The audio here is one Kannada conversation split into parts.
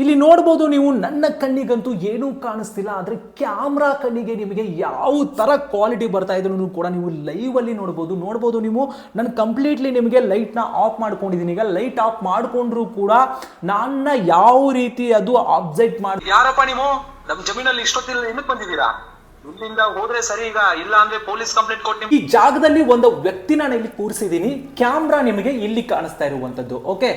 ಇಲ್ಲಿ ನೋಡ್ಬೋದು ನೀವು ನನ್ನ ಕಣ್ಣಿಗಂತೂ ಏನೂ ಕಾಣಿಸ್ತಿಲ್ಲ ಆದರೆ ಕ್ಯಾಮ್ರಾ ಕಣ್ಣಿಗೆ ನಿಮಗೆ ಯಾವ ಥರ ಕ್ವಾಲಿಟಿ ಬರ್ತಾ ಇದ್ರು ಕೂಡ ನೀವು ಲೈವಲ್ಲಿ ನೋಡ್ಬೋದು. ನೋಡ್ಬೋದು ನೀವು ನಾನು ಕಂಪ್ಲೀಟ್ಲಿ ನಿಮಗೆ ಲೈಟ್ನ ಆಫ್ ಮಾಡ್ಕೊಂಡಿದ್ದೀನಿ. ಈಗ ಲೈಟ್ ಆಫ್ ಮಾಡಿಕೊಂಡ್ರೂ ಕೂಡ ನನ್ನ ಯಾವ ರೀತಿ ಅದು ಆಬ್ಜೆಕ್ಟ್ ಮಾಡಿ ಯಾರಪ್ಪ ನೀವು? ನಮ್ಮ ಜಮೀನಲ್ಲಿ ಇಷ್ಟೊತ್ತಿಲ್ಲ ಏನಕ್ಕೆ ಬಂದಿದ್ದೀರಾ? ಇಲ್ಲಿಂದ ಹೋದ್ರೆ ಸರಿ ಈಗ ಇಲ್ಲ ಅಂದ್ರೆ ಪೊಲೀಸ್ ಕಂಪ್ಲೇಂಟ್ ಕೊಟ್ಟು ಈ ಜಾಗದಲ್ಲಿ ಒಂದು ವ್ಯಕ್ತಿನ ನಾನು ಇಲ್ಲಿ ಕೂರಿಸಿದ್ದೀನಿ. ಕ್ಯಾಮ್ರಾ ನಿಮಗೆ ಇಲ್ಲಿ ಕಾಣಿಸ್ತಾ ಇರುವಂತದ್ದು ಓಕೆ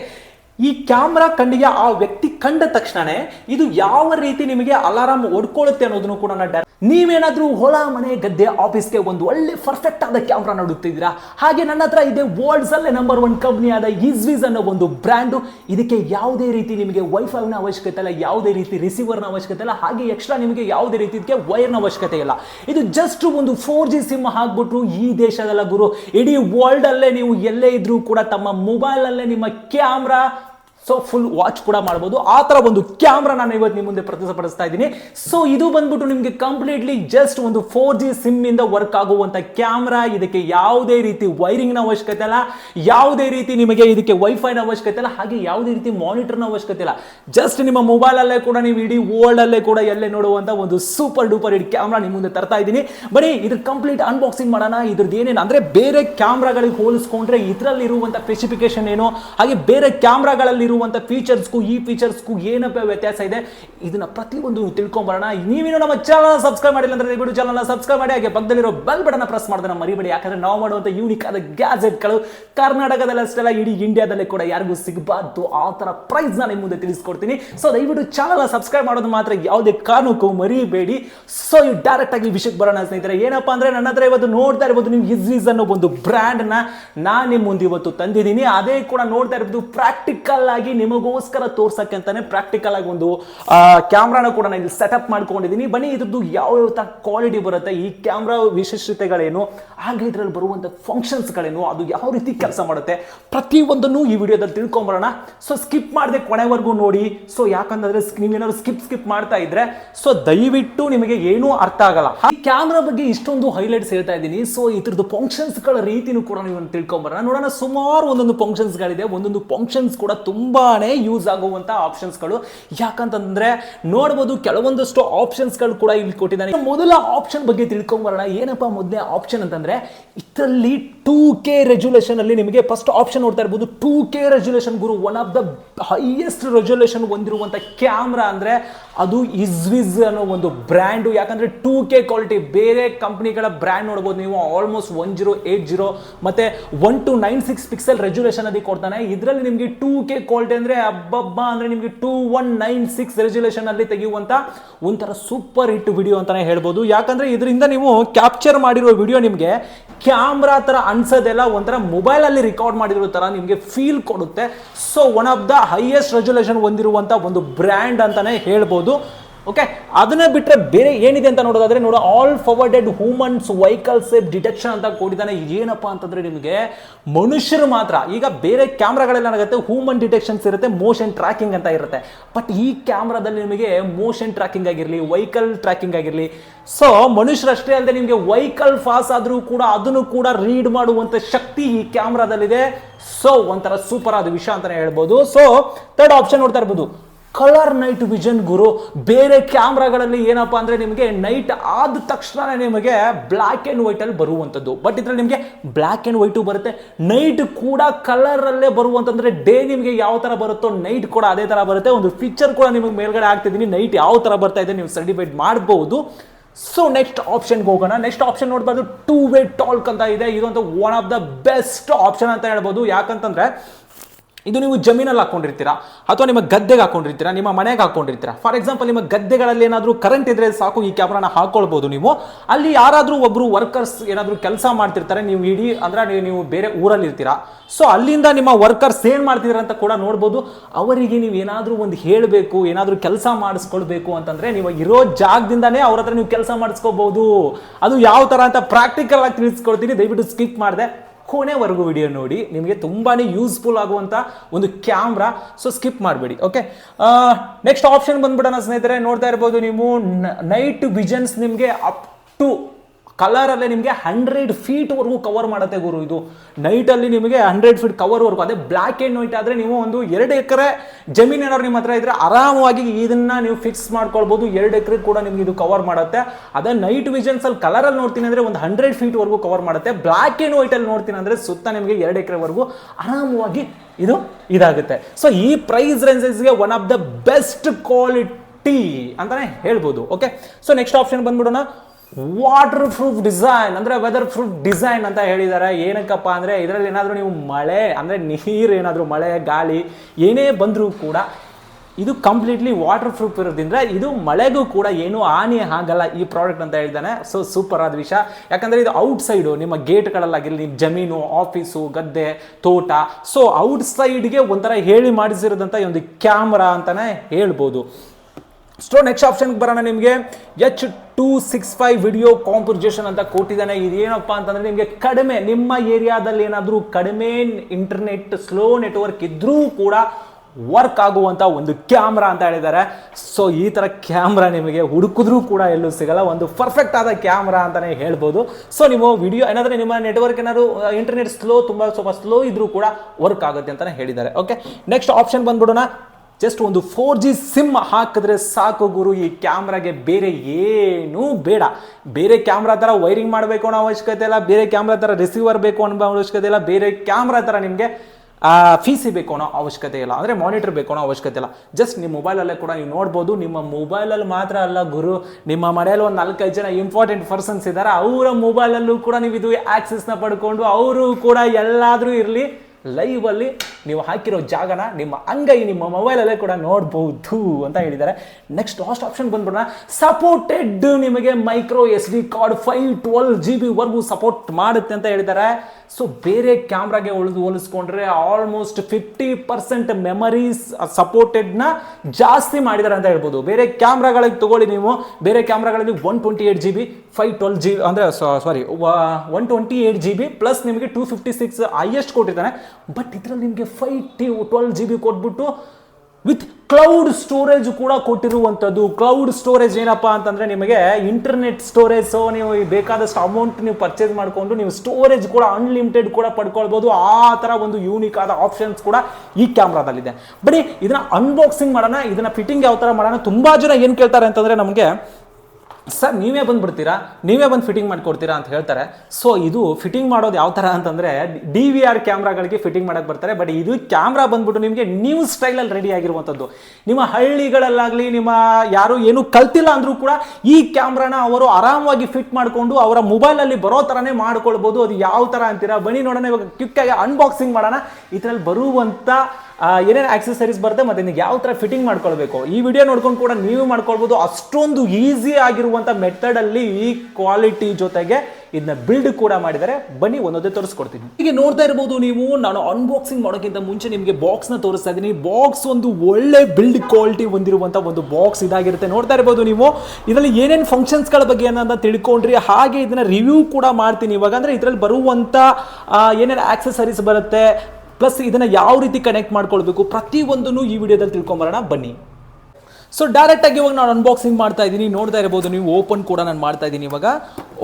ಈ ಕ್ಯಾಮ್ರಾ ಕಣ್ಣಿಗೆ ಆ ವ್ಯಕ್ತಿ ಕಂಡ ತಕ್ಷಣನೇ ಇದು ಯಾವ ರೀತಿ ನಿಮಗೆ ಅಲಾರಾಮ್ ಹೊಡ್ಕೊಳ್ಳುತ್ತೆ ಅನ್ನೋದನ್ನು ಕೂಡ ನಾನು ನೀವೇನಾದರೂ ಹೊಲ, ಮನೆ, ಗದ್ದೆ, ಆಫೀಸ್ಗೆ ಒಂದು ಒಳ್ಳೆ ಪರ್ಫೆಕ್ಟ್ ಆದ ಕ್ಯಾಮ್ರಾ ನೋಡುತ್ತಿದ್ದೀರಾ? ಹಾಗೆ ನನ್ನ ಹತ್ರ ಇದೆ ವರ್ಲ್ಡ್ಸ್ ಅಲ್ಲೇ ನಂಬರ್ ಒನ್ ಕಂಪ್ನಿ ಆದ ಈಸ್ವೀಸ್ ಅನ್ನೋ ಒಂದು ಬ್ರ್ಯಾಂಡು ಇದಕ್ಕೆ ಯಾವುದೇ ರೀತಿ ನಿಮಗೆ ವೈಫೈನ ಅವಶ್ಯಕತೆ ಇಲ್ಲ, ಯಾವುದೇ ರೀತಿ ರಿಸೀವರ್ನ ಅವಶ್ಯಕತೆ ಇಲ್ಲ, ಹಾಗೆ ಎಕ್ಸ್ಟ್ರಾ ನಿಮಗೆ ಯಾವುದೇ ರೀತಿ ಇದಕ್ಕೆ ವೈರ್ನ ಅವಶ್ಯಕತೆ ಇಲ್ಲ. ಇದು ಜಸ್ಟ್ ಒಂದು ಫೋರ್ ಜಿ ಸಿಮ್ ಹಾಕ್ಬಿಟ್ರು ಈ ದೇಶದಲ್ಲ ಗುರು. ಇಡೀ ವರ್ಲ್ಡ್ ಅಲ್ಲೇ ನೀವು ಎಲ್ಲೇ ಇದ್ರೂ ಕೂಡ ತಮ್ಮ ಮೊಬೈಲ್ ಅಲ್ಲೇ ನಿಮ್ಮ ಕ್ಯಾಮ್ರಾ ಸೊ ಫುಲ್ ವಾಚ್ ಕೂಡ ಮಾಡ್ಬೋದು. ಆ ತರ ಒಂದು ಕ್ಯಾಮ್ರಾ ನಾನು ಇವತ್ತು ನಿಮ್ಮ ಮುಂದೆ ಪ್ರಸ್ತುತಪಡಿಸ್ತಾ ಇದ್ದೀನಿ. ಸೊ ಇದು ಬಂದ್ಬಿಟ್ಟು ನಿಮಗೆ ಕಂಪ್ಲೀಟ್ಲಿ ಜಸ್ಟ್ ಒಂದು ಫೋರ್ ಜಿ ಸಿಮ್ ಇಂದ ವರ್ಕ್ ಆಗುವಂತ ಕ್ಯಾಮ್ರಾ ಇದಕ್ಕೆ ಯಾವುದೇ ರೀತಿ ವೈರಿಂಗ್ನ ಅವಶ್ಯಕತೆ ಇಲ್ಲ. ಯಾವುದೇ ರೀತಿ ನಿಮಗೆ ಇದಕ್ಕೆ ವೈಫೈನ ಅವಶ್ಯಕತೆ ಇಲ್ಲ. ಹಾಗೆ ಯಾವುದೇ ರೀತಿ ಮಾನಿಟರ್ನ ಅವಶ್ಯಕತೆ ಇಲ್ಲ. ಜಸ್ಟ್ ನಿಮ್ಮ ಮೊಬೈಲ್ ಅಲ್ಲೇ ಕೂಡ ನೀವು ಇಡೀ ವರ್ಲ್ಡ್ ಅಲ್ಲೇ ಕೂಡ ಎಲ್ಲೇ ನೋಡುವಂತ ಒಂದು ಸೂಪರ್ ಡೂಪರ್ ಇಡ್ ಕ್ಯಾಮ್ರಾ ನಿಮ್ಮ ಮುಂದೆ ತರ್ತಾ ಇದ್ದೀನಿ. ಬರೀ ಇದ್ರ ಕಂಪ್ಲೀಟ್ ಅನ್ಬಾಕ್ಸಿಂಗ್ ಮಾಡೋಣ. ಇದ್ರದ್ದು ಏನೇನು ಅಂದ್ರೆ ಬೇರೆ ಕ್ಯಾಮ್ರಾಗಳಿಗೆ ಹೋಲಿಸ್ಕೊಂಡ್ರೆ ಇದರಲ್ಲಿ ಇರುವಂತ ಸ್ಪೆಸಿಫಿಕೇಶನ್ ಏನು? ಹಾಗೆ ಬೇರೆ ಕ್ಯಾಮ್ರಾಗಳಲ್ಲಿ ಇರುವಂತ ಫೀಚರ್ಸ್ಗೂ ಈ ಫೀಚರ್ಸ್ಗೂ ಏನಪ್ಪ ವ್ಯತ್ಯಾಸ ಇದೆ? ಇದನ್ನ ಪ್ರತಿಯೊಂದು ತಿಳ್ಕೊಂಬರೋಣ. ನೀವೇನು ನಮ್ಮ ಚಾನಲ್ ಸಬ್ಸ್ಕ್ರೈಬ್ ಮಾಡಿಲ್ಲ ಅಂದ್ರೆ ದಯವಿಟ್ಟು ಚಾನಲ್ ಸಬ್ಸ್ಕ್ರೈಬ್ ಮಾಡಿ. ಹಾಗೆ ಪಕ್ಕದಲ್ಲಿರೋ ಬೆಲ್ ಬಟನ್ ಪ್ರೆಸ್ ಮಾಡೋದನ್ನ ಮರಿಬೇಡಿ. ಯಾಕಂದ್ರೆ ನಾವು ಮಾಡುವಂಥ ಯೂನಿಕ್ ಆದ ಗ್ಯಾಜೆಟ್ಗಳು ಕರ್ನಾಟಕದಲ್ಲಿ ಅಷ್ಟೆಲ್ಲ ಇಡೀ ಇಂಡಿಯಾದಲ್ಲೇ ಕೂಡ ಯಾರಿಗೂ ಸಿಗಬಾರ್ದು. ಆ ಥರ ಪ್ರೈಸ್ ನಿಮ್ಮ ಮುಂದೆ ತಿಳಿಸ್ಕೊಡ್ತೀನಿ. ಸೊ ದಯವಿಟ್ಟು ಚಾನಲ್ ಸಬ್ಸ್ಕ್ರೈಬ್ ಮಾಡೋದು ಮಾತ್ರ ಯಾವುದೇ ಕಾರಣಕ್ಕೂ ಮರಿಬೇಡಿ. ಸೊ ಈ ಡೈರೆಕ್ಟ್ ಆಗಿ ವಿಷಯಕ್ಕೆ ಬರೋಣ ಸ್ನೇಹಿತರೆ. ಏನಪ್ಪಾ ಅಂದ್ರೆ ನನ್ನ ಹತ್ರ ಇವತ್ತು ನೋಡ್ತಾ ಇರ್ಬೋದು ನೀವು ಇಸ್ರೀಸ್ ಅನ್ನೋ ಒಂದು ಬ್ರ್ಯಾಂಡ್ನ ನಾನು ನಿಮ್ಮ ಮುಂದೆ ಇವತ್ತು ತಂದಿದ್ದೀನಿ. ಅದೇ ಕೂಡ ನೋಡ್ತಾ ಇರ್ಬೋದು ಪ್ರಾಕ್ಟಿಕಲ್ ನಿಮಗೋಸ್ಕರ ತೋರ್ಸಕ್ಕೆ ಅಂತಾನೆ ಪ್ರಾಕ್ಟಿಕಲ್ ಆಗಿ ಒಂದು ಕ್ಯಾಮ್ರಾನ ಕೂಡ ನಾನು ಇಲ್ಲಿ ಸೆಟಪ್ ಮಾಡ್ಕೊಂಡಿದ್ದೀನಿ ಬನ್ನಿ, ಇದ್ರದ್ದು ಯಾವ ಯಾವ ಕ್ವಾಲಿಟಿ ಬರುತ್ತೆ, ಈ ಕ್ಯಾಮ್ರಾ ವಿಶೇಷತೆಗಳೇನು, ಹಾಗೆ ಇದರಲ್ಲಿ ಬರುವಂತ ಫಂಕ್ಷನ್ಸ್ಗಳೇನು ಅದು ಯಾವ ರೀತಿ ಕೆಲಸ ಮಾಡುತ್ತೆ, ಪ್ರತಿಯೊಂದನ್ನು ಈ ವಿಡಿಯೋದಲ್ಲಿ ತಿಳ್ಕೊಂಬರೋಣ. ಸೊ ಸ್ಕಿಪ್ ಮಾಡದೆ ಕೊನೆವರೆಗೂ ನೋಡಿ. ಸೊ ಯಾಕಂದ್ರೆ ನೀವೇನಾದ್ರು ಸ್ಕಿಪ್ ಸ್ಕಿಪ್ ಮಾಡ್ತಾ ಇದ್ರೆ ಸೊ ದಯವಿಟ್ಟು ನಿಮಗೆ ಏನೂ ಅರ್ಥ ಆಗಲ್ಲ. ಈ ಕ್ಯಾಮ್ರಾ ಬಗ್ಗೆ ಇಷ್ಟೊಂದು ಹೈಲೈಟ್ಸ್ ಹೇಳ್ತಾ ಇದ್ದೀನಿ. ಸೊ ಇದ್ರದ್ದು ಫಂಕ್ಷನ್ಸ್ಗಳ ರೀತಿನೂ ಕೂಡ ನೀವು ತಿಳ್ಕೊಂಬರೋಣ. ನೋಡೋಣ, ಸುಮಾರು ಒಂದೊಂದು ಫಂಕ್ಷನ್ಸ್ಗಳಿದೆ ಒಂದೊಂದು ಫಂಕ್ಷನ್ಸ್ ಕೂಡ ತುಂಬಾನೇ ಯೂಸ್ ಆಗುವಂತ ಆಪ್ಷನ್ಸ್ಗಳು ಯಾಕಂತಂದ್ರೆ ನೋಡ್ಬೋದು ಕೆಲವೊಂದಷ್ಟು ಆಪ್ಷನ್ಸ್ಗಳು ಕೂಡ ಇಲ್ಲಿ ಕೊಟ್ಟಿದ್ದಾನೆ. ಮೊದಲ ಆಪ್ಷನ್ ಬಗ್ಗೆ ತಿಳ್ಕೊಂಬರೋಣ. ಏನಪ್ಪ ಮೊದಲನೇ ಆಪ್ಷನ್ ಅಂತಂದ್ರೆ ಇದರಲ್ಲಿ ಟೂ ಕೆ ರೆಜುಲೇಷನ್ ಅಲ್ಲಿ ನಿಮಗೆ ಫಸ್ಟ್ ಆಪ್ಷನ್ ನೋಡ್ತಾ ಇರ್ಬೋದು. Two K resolution Guru one of the highest resolution ಹೊಂದಿರುವಂತ camera ಅಂದ್ರೆ ಅದು ಇಸ್ವಿಸ್ ಅನ್ನೋ ಒಂದು ಬ್ರ್ಯಾಂಡು ಯಾಕಂದ್ರೆ ಟೂ ಕೆ ಕ್ವಾಲಿಟಿ ಬೇರೆ ಕಂಪ್ನಿಗಳ ಬ್ರ್ಯಾಂಡ್ ನೋಡ್ಬೋದು ನೀವು. Almost one zero eight zero ಮತ್ತೆ one two nine six pixel resolution ಅದಕ್ಕೆ ಕೊಡ್ತಾನೆ. ಇದರಲ್ಲಿ ನಿಮಗೆ ಟೂ ಕೆ ಅಂದ್ರೆ ಅಬ್ಬಬ್ಬ ಅಂದ್ರೆ ನಿಮಗೆ two one nine six resolution ಅಲ್ಲಿ ತೆಗೆಯುವಂತ ಒಂಥರ ಸೂಪರ್ ಹಿಟ್ ವಿಡಿಯೋ ಅಂತಾನೆ ಹೇಳ್ಬೋದು. ಯಾಕಂದ್ರೆ ಇದರಿಂದ ನೀವು ಕ್ಯಾಪ್ಚರ್ ಮಾಡಿರೋ ವಿಡಿಯೋ ನಿಮಗೆ ಕ್ಯಾಮ್ರಾ ಥರ ಅನ್ಸೋದೆಲ್ಲ ಒಂಥರ ಮೊಬೈಲ್ ಅಲ್ಲಿ ರೆಕಾರ್ಡ್ ಮಾಡಿರೋ ತರ ನಿಮಗೆ ಫೀಲ್ ಕೊಡುತ್ತೆ. So one of the highest resolution ಹೊಂದಿರುವಂಥ ಒಂದು ಬ್ರ್ಯಾಂಡ್ ಅಂತಾನೆ ಹೇಳ್ಬೋದು. ಓಕೆ ಅದನ್ನ ಬಿಟ್ಟರೆ ಬೇರೆ ಏನಿದೆ ಅಂತ ನೋಡೋದಾದ್ರೆ ನೋಡೋ all forwarded humans vehicle safe detection ಅಂತ ಕೊಟ್ಟಿದ್ದಾನೆ. ಏನಪ್ಪ ಅಂತಂದ್ರೆ ನಿಮಗೆ ಮನುಷ್ಯರು ಮಾತ್ರ, ಈಗ ಬೇರೆ ಕ್ಯಾಮ್ರಾಗಳೆಲ್ಲ ಏನಾಗುತ್ತೆ? ಹ್ಯೂಮನ್ ಡಿಟೆಕ್ಷನ್ಸ್ ಇರುತ್ತೆ ಮೋಷನ್ ಟ್ರ್ಯಾಕಿಂಗ್ ಅಂತ ಇರುತ್ತೆ. ಬಟ್ ಈ ಕ್ಯಾಮ್ರಾದಲ್ಲಿ ನಿಮಗೆ ಮೋಷನ್ ಟ್ರ್ಯಾಕಿಂಗ್ ಆಗಿರಲಿ ವೆಹಿಕಲ್ ಟ್ರ್ಯಾಕಿಂಗ್ ಆಗಿರಲಿ ಸೊ ಮನುಷ್ಯರಷ್ಟೇ ಅಲ್ಲದೆ ನಿಮಗೆ ವೆಹಿಕಲ್ ಫಾಸ್ ಆದರೂ ಕೂಡ ಅದನ್ನು ಕೂಡ ರೀಡ್ ಮಾಡುವಂತ ಶಕ್ತಿ ಈ ಕ್ಯಾಮ್ರಾದಲ್ಲಿದೆ. ಸೊ ಒಂಥರ ಸೂಪರ್ ಆದ ವಿಷಯ ಅಂತಲೇ ಹೇಳ್ಬೋದು. ಸೊ ಥರ್ಡ್ ಆಪ್ಷನ್ ನೋಡ್ತಾ ಇರ್ಬೋದು. ಕಲರ್ ನೈಟ್ ವಿಜನ್ ಗುರು. ಬೇರೆ ಕ್ಯಾಮ್ರಾಗಳಲ್ಲಿ ಏನಪ್ಪ ಅಂದರೆ ನಿಮಗೆ ನೈಟ್ ಆದ ತಕ್ಷಣ ನಿಮಗೆ ಬ್ಲ್ಯಾಕ್ ಆ್ಯಂಡ್ ವೈಟ್ ಅಲ್ಲಿ ಬರುವಂಥದ್ದು. ಬಟ್ ಇದ್ರಲ್ಲಿ ನಿಮಗೆ ಬ್ಲ್ಯಾಕ್ ಆ್ಯಂಡ್ ವೈಟು ಬರುತ್ತೆ. ನೈಟ್ ಕೂಡ ಕಲರ್ ಅಲ್ಲೇ ಬರುವಂತಂದ್ರೆ ಡೇ ನಿಮಗೆ ಯಾವ ತರ ಬರುತ್ತೋ ನೈಟ್ ಕೂಡ ಅದೇ ತರ ಬರುತ್ತೆ. ಒಂದು ಫೀಚರ್ ಕೂಡ ನಿಮಗೆ ಮೇಲ್ಗಡೆ ಹಾಕ್ತಿದ್ದೀನಿ. ನೈಟ್ ಯಾವ ತರ ಬರ್ತಾ ಇದೆ ನೀವು ಸರ್ಟಿಫೈಡ್ ಮಾಡಬಹುದು ಸೊ ನೆಕ್ಸ್ಟ್ ಆಪ್ಷನ್ಗೆ ಹೋಗೋಣ. ನೆಕ್ಸ್ಟ್ ಆಪ್ಷನ್ ನೋಡ್ಬೋದು ಟೂ ವೇ ಟಾಲ್ಕ್ ಅಂತ ಇದೆ. ಇದಂತೂ one of the best option ಅಂತ ಹೇಳ್ಬೋದು. ಯಾಕಂತಂದ್ರೆ ಇದು ನೀವು ಜಮೀನಲ್ಲಿ ಹಾಕೊಂಡಿರ್ತೀರಾ? ಅಥವಾ ನಿಮ್ಮ ಗದ್ದೆಗೆ ಹಾಕೊಂಡಿರ್ತೀರಾ? ನಿಮ್ಮ ಮನೆಗೆ ಹಾಕೊಂಡಿರ್ತೀರಾ? ಫಾರ್ ಎಕ್ಸಾಂಪಲ್ ನಿಮ್ಮ ಗದ್ದೆಗಳಲ್ಲಿ ಏನಾದರೂ ಕರೆಂಟ್ ಇದ್ರೆ ಸಾಕು, ಈ ಕ್ಯಾಮ್ರಾನ ಹಾಕೊಳ್ಬೋದು ನೀವು. ಅಲ್ಲಿ ಯಾರಾದರೂ ಒಬ್ಬರು ವರ್ಕರ್ಸ್ ಏನಾದರೂ ಕೆಲಸ ಮಾಡ್ತಿರ್ತಾರೆ, ನೀವು ಇಡೀ ಅಂದ್ರೆ ನೀವು- ಬೇರೆ ಊರಲ್ಲಿ ಇರ್ತೀರಾ. ಸೊ ಅಲ್ಲಿಂದ ನಿಮ್ಮ ವರ್ಕರ್ಸ್ ಏನು ಮಾಡ್ತಿದ್ದಾರೆ ಅಂತ ಕೂಡ ನೋಡ್ಬೋದು. ಅವರಿಗೆ ನೀವು ಏನಾದರೂ ಒಂದು ಹೇಳಬೇಕು, ಏನಾದರೂ ಕೆಲಸ ಮಾಡಿಸ್ಕೊಳ್ಬೇಕು ಅಂತಂದರೆ ನೀವು ಇರೋ ಜಾಗದಿಂದನೇ ಅವ್ರ ಹತ್ರ ನೀವು ಕೆಲಸ ಮಾಡಿಸ್ಕೋಬಹುದು ಅದು ಯಾವ ಥರ ಅಂತ ಪ್ರಾಕ್ಟಿಕಲ್ ಆಗಿ ತಿಳಿಸ್ಕೊಳ್ತೀನಿ ದಯವಿಟ್ಟು ಸ್ಕಿಪ್ ಮಾಡಿದೆ. ಕೊನೆವರೆಗೂ ವಿಡಿಯೋ ನೋಡಿ, ನಿಮಗೆ ತುಂಬಾ ಯೂಸ್ಫುಲ್ ಆಗುವಂಥ ಒಂದು ಕ್ಯಾಮ್ರಾ ಸೊ ಸ್ಕಿಪ್ ಮಾಡಬೇಡಿ ಓಕೆ ನೆಕ್ಸ್ಟ್ ಆಪ್ಷನ್ ಬಂದ್ಬಿಡೋಣ ಸ್ನೇಹಿತರೆ, ನೋಡ್ತಾ ಇರ್ಬೋದು ನೀವು ನೈಟ್ ವಿಜನ್ಸ್ ನಿಮಗೆ ಅಪ್ ಟು ಕಲರಲ್ಲೇ ನಿಮಗೆ ಹಂಡ್ರೆಡ್ ಫೀಟ್ವರೆಗೂ ಕವರ್ ಮಾಡುತ್ತೆ ಗುರು ಇದು. ನೈಟಲ್ಲಿ ನಿಮಗೆ ಹಂಡ್ರೆಡ್ ಫೀಟ್ ಕವರ್ವರೆಗೂ ಅದೇ ಬ್ಲ್ಯಾಕ್ ಆ್ಯಂಡ್ ವೈಟ್ ಆದರೆ ನೀವು ಒಂದು ಎರಡು ಎಕರೆ ಜಮೀನು ಏನಾದ್ರು ನಿಮ್ಮ ಹತ್ರ ಇದ್ರೆ ಆರಾಮವಾಗಿ ಇದನ್ನ ನೀವು ಫಿಕ್ಸ್ ಮಾಡ್ಕೊಳ್ಬೋದು. ಎರಡು ಎಕರೆ ಕೂಡ ನಿಮ್ಗೆ ಇದು ಕವರ್ ಮಾಡುತ್ತೆ. ಅದೇ ನೈಟ್ ವಿಷನ್ಸ್ ಅಲ್ಲಿ ಕಲರಲ್ಲಿ ನೋಡ್ತೀನಿ ಅಂದ್ರೆ ಒಂದು ಹಂಡ್ರೆಡ್ ಫೀಟ್ವರೆಗೂ ಕವರ್ ಮಾಡುತ್ತೆ. ಬ್ಲ್ಯಾಕ್ ಆ್ಯಂಡ್ ವೈಟ್ ಅಲ್ಲಿ ನೋಡ್ತೀನಿ ಅಂದ್ರೆ ಸುತ್ತ ನಿಮಗೆ ಎರಡು ಎಕರೆವರೆಗೂ ಆರಾಮವಾಗಿ ಇದು ಇದಾಗುತ್ತೆ. ಸೊ ಈ price ರೇಂಜಸ್ಗೆ one of the best quality ಅಂತಾನೆ ಹೇಳ್ಬೋದು. ಓಕೆ ಸೊ ನೆಕ್ಸ್ಟ್ ಆಪ್ಷನ್ ಬಂದ್ಬಿಡೋಣ. ವಾಟರ್ ಪ್ರೂಫ್ ಡಿಸೈನ್ ಅಂದ್ರೆ ವೆದರ್ ಪ್ರೂಫ್ ಡಿಸೈನ್ ಅಂತ ಹೇಳಿದ್ದಾರೆ ಏನಕ್ಕಪ್ಪ ಅಂದ್ರೆ ಇದರಲ್ಲಿ ಏನಾದರೂ ನೀವು ಮಳೆ, ಅಂದ್ರೆ ನೀರು ಏನಾದರೂ ಮಳೆ, ಗಾಳಿ ಏನೇ ಬಂದರೂ ಕೂಡ ಇದು ಕಂಪ್ಲೀಟ್ಲಿ ವಾಟರ್ ಪ್ರೂಫ್ ಇರೋದ್ರಿಂದ ಇದು ಮಳೆಗೂ ಕೂಡ ಏನೂ ಹಾನಿ ಆಗಲ್ಲ ಈ ಪ್ರಾಡಕ್ಟ್ ಅಂತ ಹೇಳ್ತಾನೆ ಸೊ ಸೂಪರ್ ಆದ ವಿಷಯ. ಯಾಕಂದ್ರೆ ಇದು ಔಟ್ಸೈಡು ನಿಮ್ಮ ಗೇಟ್ಗಳಲ್ಲಾಗಿರಲಿ ನಿಮ್ಮ ಜಮೀನು ಆಫೀಸು ಗದ್ದೆ, ತೋಟ. ಸೊ ಔಟ್ ಸೈಡ್ಗೆ ಒಂಥರ ಹೇಳಿ ಮಾಡಿಸಿರೋದಂಥ ಒಂದು ಕ್ಯಾಮ್ರಾ ಅಂತಾನೆ ಹೇಳ್ಬೋದು. ಸೊ ನೆಕ್ಸ್ಟ್ ಆಪ್ಷನ್ ಬರೋಣ ನಿಮಗೆ. H two six five video composition ಅಂತ ಕೊಟ್ಟಿದ್ದಾನೆ. ಇದೇನಪ್ಪ ಅಂತಂದ್ರೆ ನಿಮಗೆ ಕಡಿಮೆ, ನಿಮ್ಮ ಏರಿಯಾದಲ್ಲಿ ಏನಾದರೂ ಕಡಿಮೆ ಇಂಟರ್ನೆಟ್ ಸ್ಲೋ ನೆಟ್ವರ್ಕ್ ಇದ್ರೂ ಕೂಡ ವರ್ಕ್ ಆಗುವಂಥ ಒಂದು ಕ್ಯಾಮ್ರಾ ಅಂತ ಹೇಳಿದ್ದಾರೆ. ಸೊ ಈ ಥರ ಕ್ಯಾಮ್ರಾ ನಿಮಗೆ ಹುಡುಕಿದ್ರೂ ಕೂಡ ಎಲ್ಲೂ ಸಿಗಲ್ಲ. ಒಂದು ಪರ್ಫೆಕ್ಟ್ ಆದ ಕ್ಯಾಮ್ರಾ ಅಂತಲೇ ಹೇಳ್ಬೋದು. ಸೊ ನೀವು ವಿಡಿಯೋ ಏನಾದ್ರೆ ನಿಮ್ಮ ನೆಟ್ವರ್ಕ್ ಏನಾದ್ರು ಇಂಟರ್ನೆಟ್ ಸ್ಲೋ ತುಂಬ ಸ್ವಲ್ಪ ಸ್ಲೋ ಇದ್ರೂ ಕೂಡ ವರ್ಕ್ ಆಗುತ್ತೆ ಅಂತಲೇ ಹೇಳಿದ್ದಾರೆ. ಓಕೆ ನೆಕ್ಸ್ಟ್ ಆಪ್ಷನ್ ಬಂದ್ಬಿಡೋಣ. ಜಸ್ಟ್ ಒಂದು ಫೋರ್ ಜಿ ಸಿಮ್ ಹಾಕಿದ್ರೆ ಸಾಕು ಗುರು, ಈ ಕ್ಯಾಮ್ರಾಗೆ ಬೇರೆ ಏನೂ ಬೇಡ. ಬೇರೆ ಕ್ಯಾಮ್ರಾ ಥರ ವೈರಿಂಗ್ ಮಾಡಬೇಕು ಅನ್ನೋ ಅವಶ್ಯಕತೆ ಇಲ್ಲ, ಬೇರೆ ಕ್ಯಾಮ್ರಾ ಥರ ರಿಸೀವರ್ ಬೇಕು ಅನ್ನೋ ಅವಶ್ಯಕತೆ ಇಲ್ಲ, ಬೇರೆ ಕ್ಯಾಮ್ರಾ ಥರ ನಿಮಗೆ ಪಿ ಸಿ ಬೇಕು ಅನ್ನೋ ಅವಶ್ಯಕತೆ ಇಲ್ಲ. ಅಂದರೆ ಮಾನಿಟರ್ ಬೇಕು ಅನ್ನೋ ಅವಶ್ಯಕತೆ ಇಲ್ಲ. ಜಸ್ಟ್ ನಿಮ್ಮ ಮೊಬೈಲಲ್ಲೇ ಕೂಡ ನೀವು ನೋಡ್ಬೋದು. ನಿಮ್ಮ ಮೊಬೈಲಲ್ಲಿ ಮಾತ್ರ ಅಲ್ಲ ಗುರು, ನಿಮ್ಮ ಮನೆಯಲ್ಲಿ ಒಂದು ನಾಲ್ಕೈದು ಜನ ಇಂಪಾರ್ಟೆಂಟ್ ಪರ್ಸನ್ಸ್ ಇದ್ದಾರೆ. ಅವರ ಮೊಬೈಲಲ್ಲೂ ಕೂಡ ನೀವು ಇದು ಆಕ್ಸೆಸ್ನ ಪಡ್ಕೊಂಡು, ಅವರು ಕೂಡ ಎಲ್ಲಾದರೂ ಇರಲಿ. ಲೈವ್ ಅಲ್ಲಿ ನೀವು ಹಾಕಿರೋ ಜಾಗನ ನಿಮ್ಮ ಅಂಗೈ, ನಿಮ್ಮ ಮೊಬೈಲಲ್ಲೇ ಕೂಡ ನೋಡ್ಬೋದು ಅಂತ ಹೇಳಿದ್ದಾರೆ. ನೆಕ್ಸ್ಟ್ ಲಾಸ್ಟ್ ಆಪ್ಷನ್ ಬಂದ್ಬಿಡೋಣ. ಸಪೋರ್ಟೆಡ್ ನಿಮಗೆ micro S D card five twelve G B ವರ್ಗೂ support ಮಾಡುತ್ತೆ ಅಂತ ಹೇಳಿದ್ದಾರೆ. ಸೊ ಬೇರೆ ಕ್ಯಾಮ್ರಾಗೆ ಉಳಿದು ಹೋಲಿಸ್ಕೊಂಡ್ರೆ ಆಲ್ಮೋಸ್ಟ್ ಫಿಫ್ಟಿ ಪರ್ಸೆಂಟ್ ಮೆಮರೀಸ್ ಸಪೋರ್ಟೆಡ್ನ ಜಾಸ್ತಿ ಮಾಡಿದ್ದಾರೆ ಅಂತ ಹೇಳ್ಬೋದು. ಬೇರೆ ಕ್ಯಾಮ್ರಾಗಳಿಗೆ ತಗೊಳ್ಳಿ ನೀವು. ಬೇರೆ ಕ್ಯಾಮ್ರಾಗಳಲ್ಲಿ one twenty eight G B five twelve G ಅಂದರೆ sorry one twenty eight G B plus ನಿಮಗೆ ಟೂ ಫಿಫ್ಟಿ ಸಿಕ್ಸ್ ಹೈಯೆಸ್ಟ್ ಕೊಟ್ಟಿದ್ದಾನೆ. ಬಟ್ ಇದರಲ್ಲಿ ನಿಮಗೆ five T twelve G B ಕೊಟ್ಬಿಟ್ಟು ವಿತ್ ಕ್ಲೌಡ್ ಸ್ಟೋರೇಜ್ ಕೂಡ ಕೊಟ್ಟಿರುವಂಥದ್ದು. ಕ್ಲೌಡ್ ಸ್ಟೋರೇಜ್ ಏನಪ್ಪ ಅಂತಂದ್ರೆ ನಿಮಗೆ ಇಂಟರ್ನೆಟ್ ಸ್ಟೋರೇಜ್ ನೀವು ಬೇಕಾದಷ್ಟು ಅಮೌಂಟ್ ನೀವು ಪರ್ಚೇಸ್ ಮಾಡಿಕೊಂಡು ನೀವು ಸ್ಟೋರೇಜ್ ಕೂಡ ಅನ್ಲಿಮಿಟೆಡ್ ಕೂಡ ಪಡ್ಕೊಳ್ಬೋದು. ಆ ಥರ ಒಂದು ಯೂನಿಕ್ ಆದ ಆಪ್ಷನ್ಸ್ ಕೂಡ ಈ ಕ್ಯಾಮ್ರಾದಲ್ಲಿದೆ. ಬರೀ ಇದನ್ನ ಅನ್ಬಾಕ್ಸಿಂಗ್ ಮಾಡೋಣ, ಇದನ್ನ ಫಿಟ್ಟಿಂಗ್ ಯಾವ ಥರ ಮಾಡೋಣ, ತುಂಬಾ ಜನ ಏನು ಕೇಳ್ತಾರೆ ಅಂತಂದ್ರೆ ನಮಗೆ ಸರ್, ನೀವೇ ಬಂದುಬಿಡ್ತೀರಾ? ನೀವೇ ಬಂದು ಫಿಟ್ಟಿಂಗ್ ಮಾಡಿಕೊಡ್ತೀರಾ ಅಂತ ಹೇಳ್ತಾರೆ. ಸೊ ಇದು ಫಿಟ್ಟಿಂಗ್ ಮಾಡೋದು ಯಾವ ಥರ ಅಂತಂದರೆ ಡಿ ವಿ ಆರ್ ಕ್ಯಾಮ್ರಾಗಳಿಗೆ ಫಿಟ್ಟಿಂಗ್ ಮಾಡಕ್ಕೆ ಬರ್ತಾರೆ ಬಟ್ ಇದು ಕ್ಯಾಮ್ರಾ ಬಂದ್ಬಿಟ್ಟು ನಿಮಗೆ ನ್ಯೂ ಸ್ಟೈಲಲ್ಲಿ ರೆಡಿ ಆಗಿರುವಂಥದ್ದು. ನಿಮ್ಮ ಹಳ್ಳಿಗಳಲ್ಲಾಗಲಿ, ನಿಮ್ಮ ಯಾರು ಏನು ಕಲ್ತಿಲ್ಲ ಅಂದರೂ ಕೂಡ ಈ ಕ್ಯಾಮ್ರಾನ ಅವರು ಆರಾಮವಾಗಿ ಫಿಟ್ ಮಾಡಿಕೊಂಡು ಅವರ ಮೊಬೈಲಲ್ಲಿ ಬರೋ ಥರನೇ ಮಾಡ್ಕೊಳ್ಬೋದು. ಅದು ಯಾವ ಥರ ಅಂತೀರಾ? ಬನ್ನಿ ನೋಡೋಣ, ಇವಾಗ ಕ್ವಿಕ್ಕಾಗಿ ಅನ್ಬಾಕ್ಸಿಂಗ್ ಮಾಡೋಣ. ಇದರಲ್ಲಿ ಬರುವಂಥ ಏನೇನು ಆಕ್ಸೆಸರೀಸ್ ಬರುತ್ತೆ ಮತ್ತೆ ನಿಮಗೆ ಯಾವ ಥರ ಫಿಟ್ಟಿಂಗ್ ಮಾಡ್ಕೊಳ್ಬೇಕು? ಈ ವಿಡಿಯೋ ನೋಡ್ಕೊಂಡು ಕೂಡ ನೀವು ಮಾಡ್ಕೊಳ್ಬೋದು. ಅಷ್ಟೊಂದು ಈಸಿ ಆಗಿರುವಂಥ ಮೆಥಡಲ್ಲಿ ಈ ಕ್ವಾಲಿಟಿ ಜೊತೆಗೆ ಇದನ್ನ ಬಿಲ್ಡ್ ಕೂಡ ಮಾಡಿದ್ದಾರೆ. ಬನ್ನಿ, ಒಂದೊಂದೇ ತೋರಿಸ್ಕೊಡ್ತೀನಿ. ಹೀಗೆ ನೋಡ್ತಾ ಇರ್ಬೋದು ನೀವು. ನಾನು ಅನ್ಬಾಕ್ಸಿಂಗ್ ಮಾಡೋಕ್ಕಿಂತ ಮುಂಚೆ ನಿಮಗೆ ಬಾಕ್ಸ್ನ ತೋರಿಸ್ತಾ ಇದ್ದೀನಿ. ಬಾಕ್ಸ್ ಒಂದು ಒಳ್ಳೆ ಬಿಲ್ಡ್ ಕ್ವಾಲಿಟಿ ಹೊಂದಿರುವಂಥ ಒಂದು ಬಾಕ್ಸ್ ಇದಾಗಿರುತ್ತೆ. ನೋಡ್ತಾ ಇರ್ಬೋದು ನೀವು. ಇದರಲ್ಲಿ ಏನೇನು ಫಂಕ್ಷನ್ಸ್ಗಳ ಬಗ್ಗೆ ಏನಂತ ತಿಳ್ಕೊಂಡ್ರಿ. ಹಾಗೆ ಇದನ್ನ ರಿವ್ಯೂ ಕೂಡ ಮಾಡ್ತೀನಿ ಇವಾಗ. ಅಂದರೆ ಇದರಲ್ಲಿ ಬರುವಂಥ ಏನೇನು ಆಕ್ಸೆಸರೀಸ್ ಬರುತ್ತೆ ಪ್ಲಸ್ ಇದನ್ನ ಯಾವ ರೀತಿ ಕನೆಕ್ಟ್ ಮಾಡ್ಕೊಳ್ಬೇಕು ಪ್ರತಿಯೊಂದನ್ನು ಈ ವಿಡಿಯೋದಲ್ಲಿ ತಿಳ್ಕೊಂಬರೋಣ. ಬನ್ನಿ. ಸೊ ಡೈರೆಕ್ಟ್ ಆಗಿ ಇವಾಗ ನಾನು ಅನ್ಬಾಕ್ಸಿಂಗ್ ಮಾಡ್ತಾ ಇದ್ದೀನಿ. ನೋಡ್ತಾ ಇರ್ಬೋದು, ನೀವು ಓಪನ್ ಕೂಡ ನಾನು ಮಾಡ್ತಾ ಇದ್ದೀನಿ ಇವಾಗ.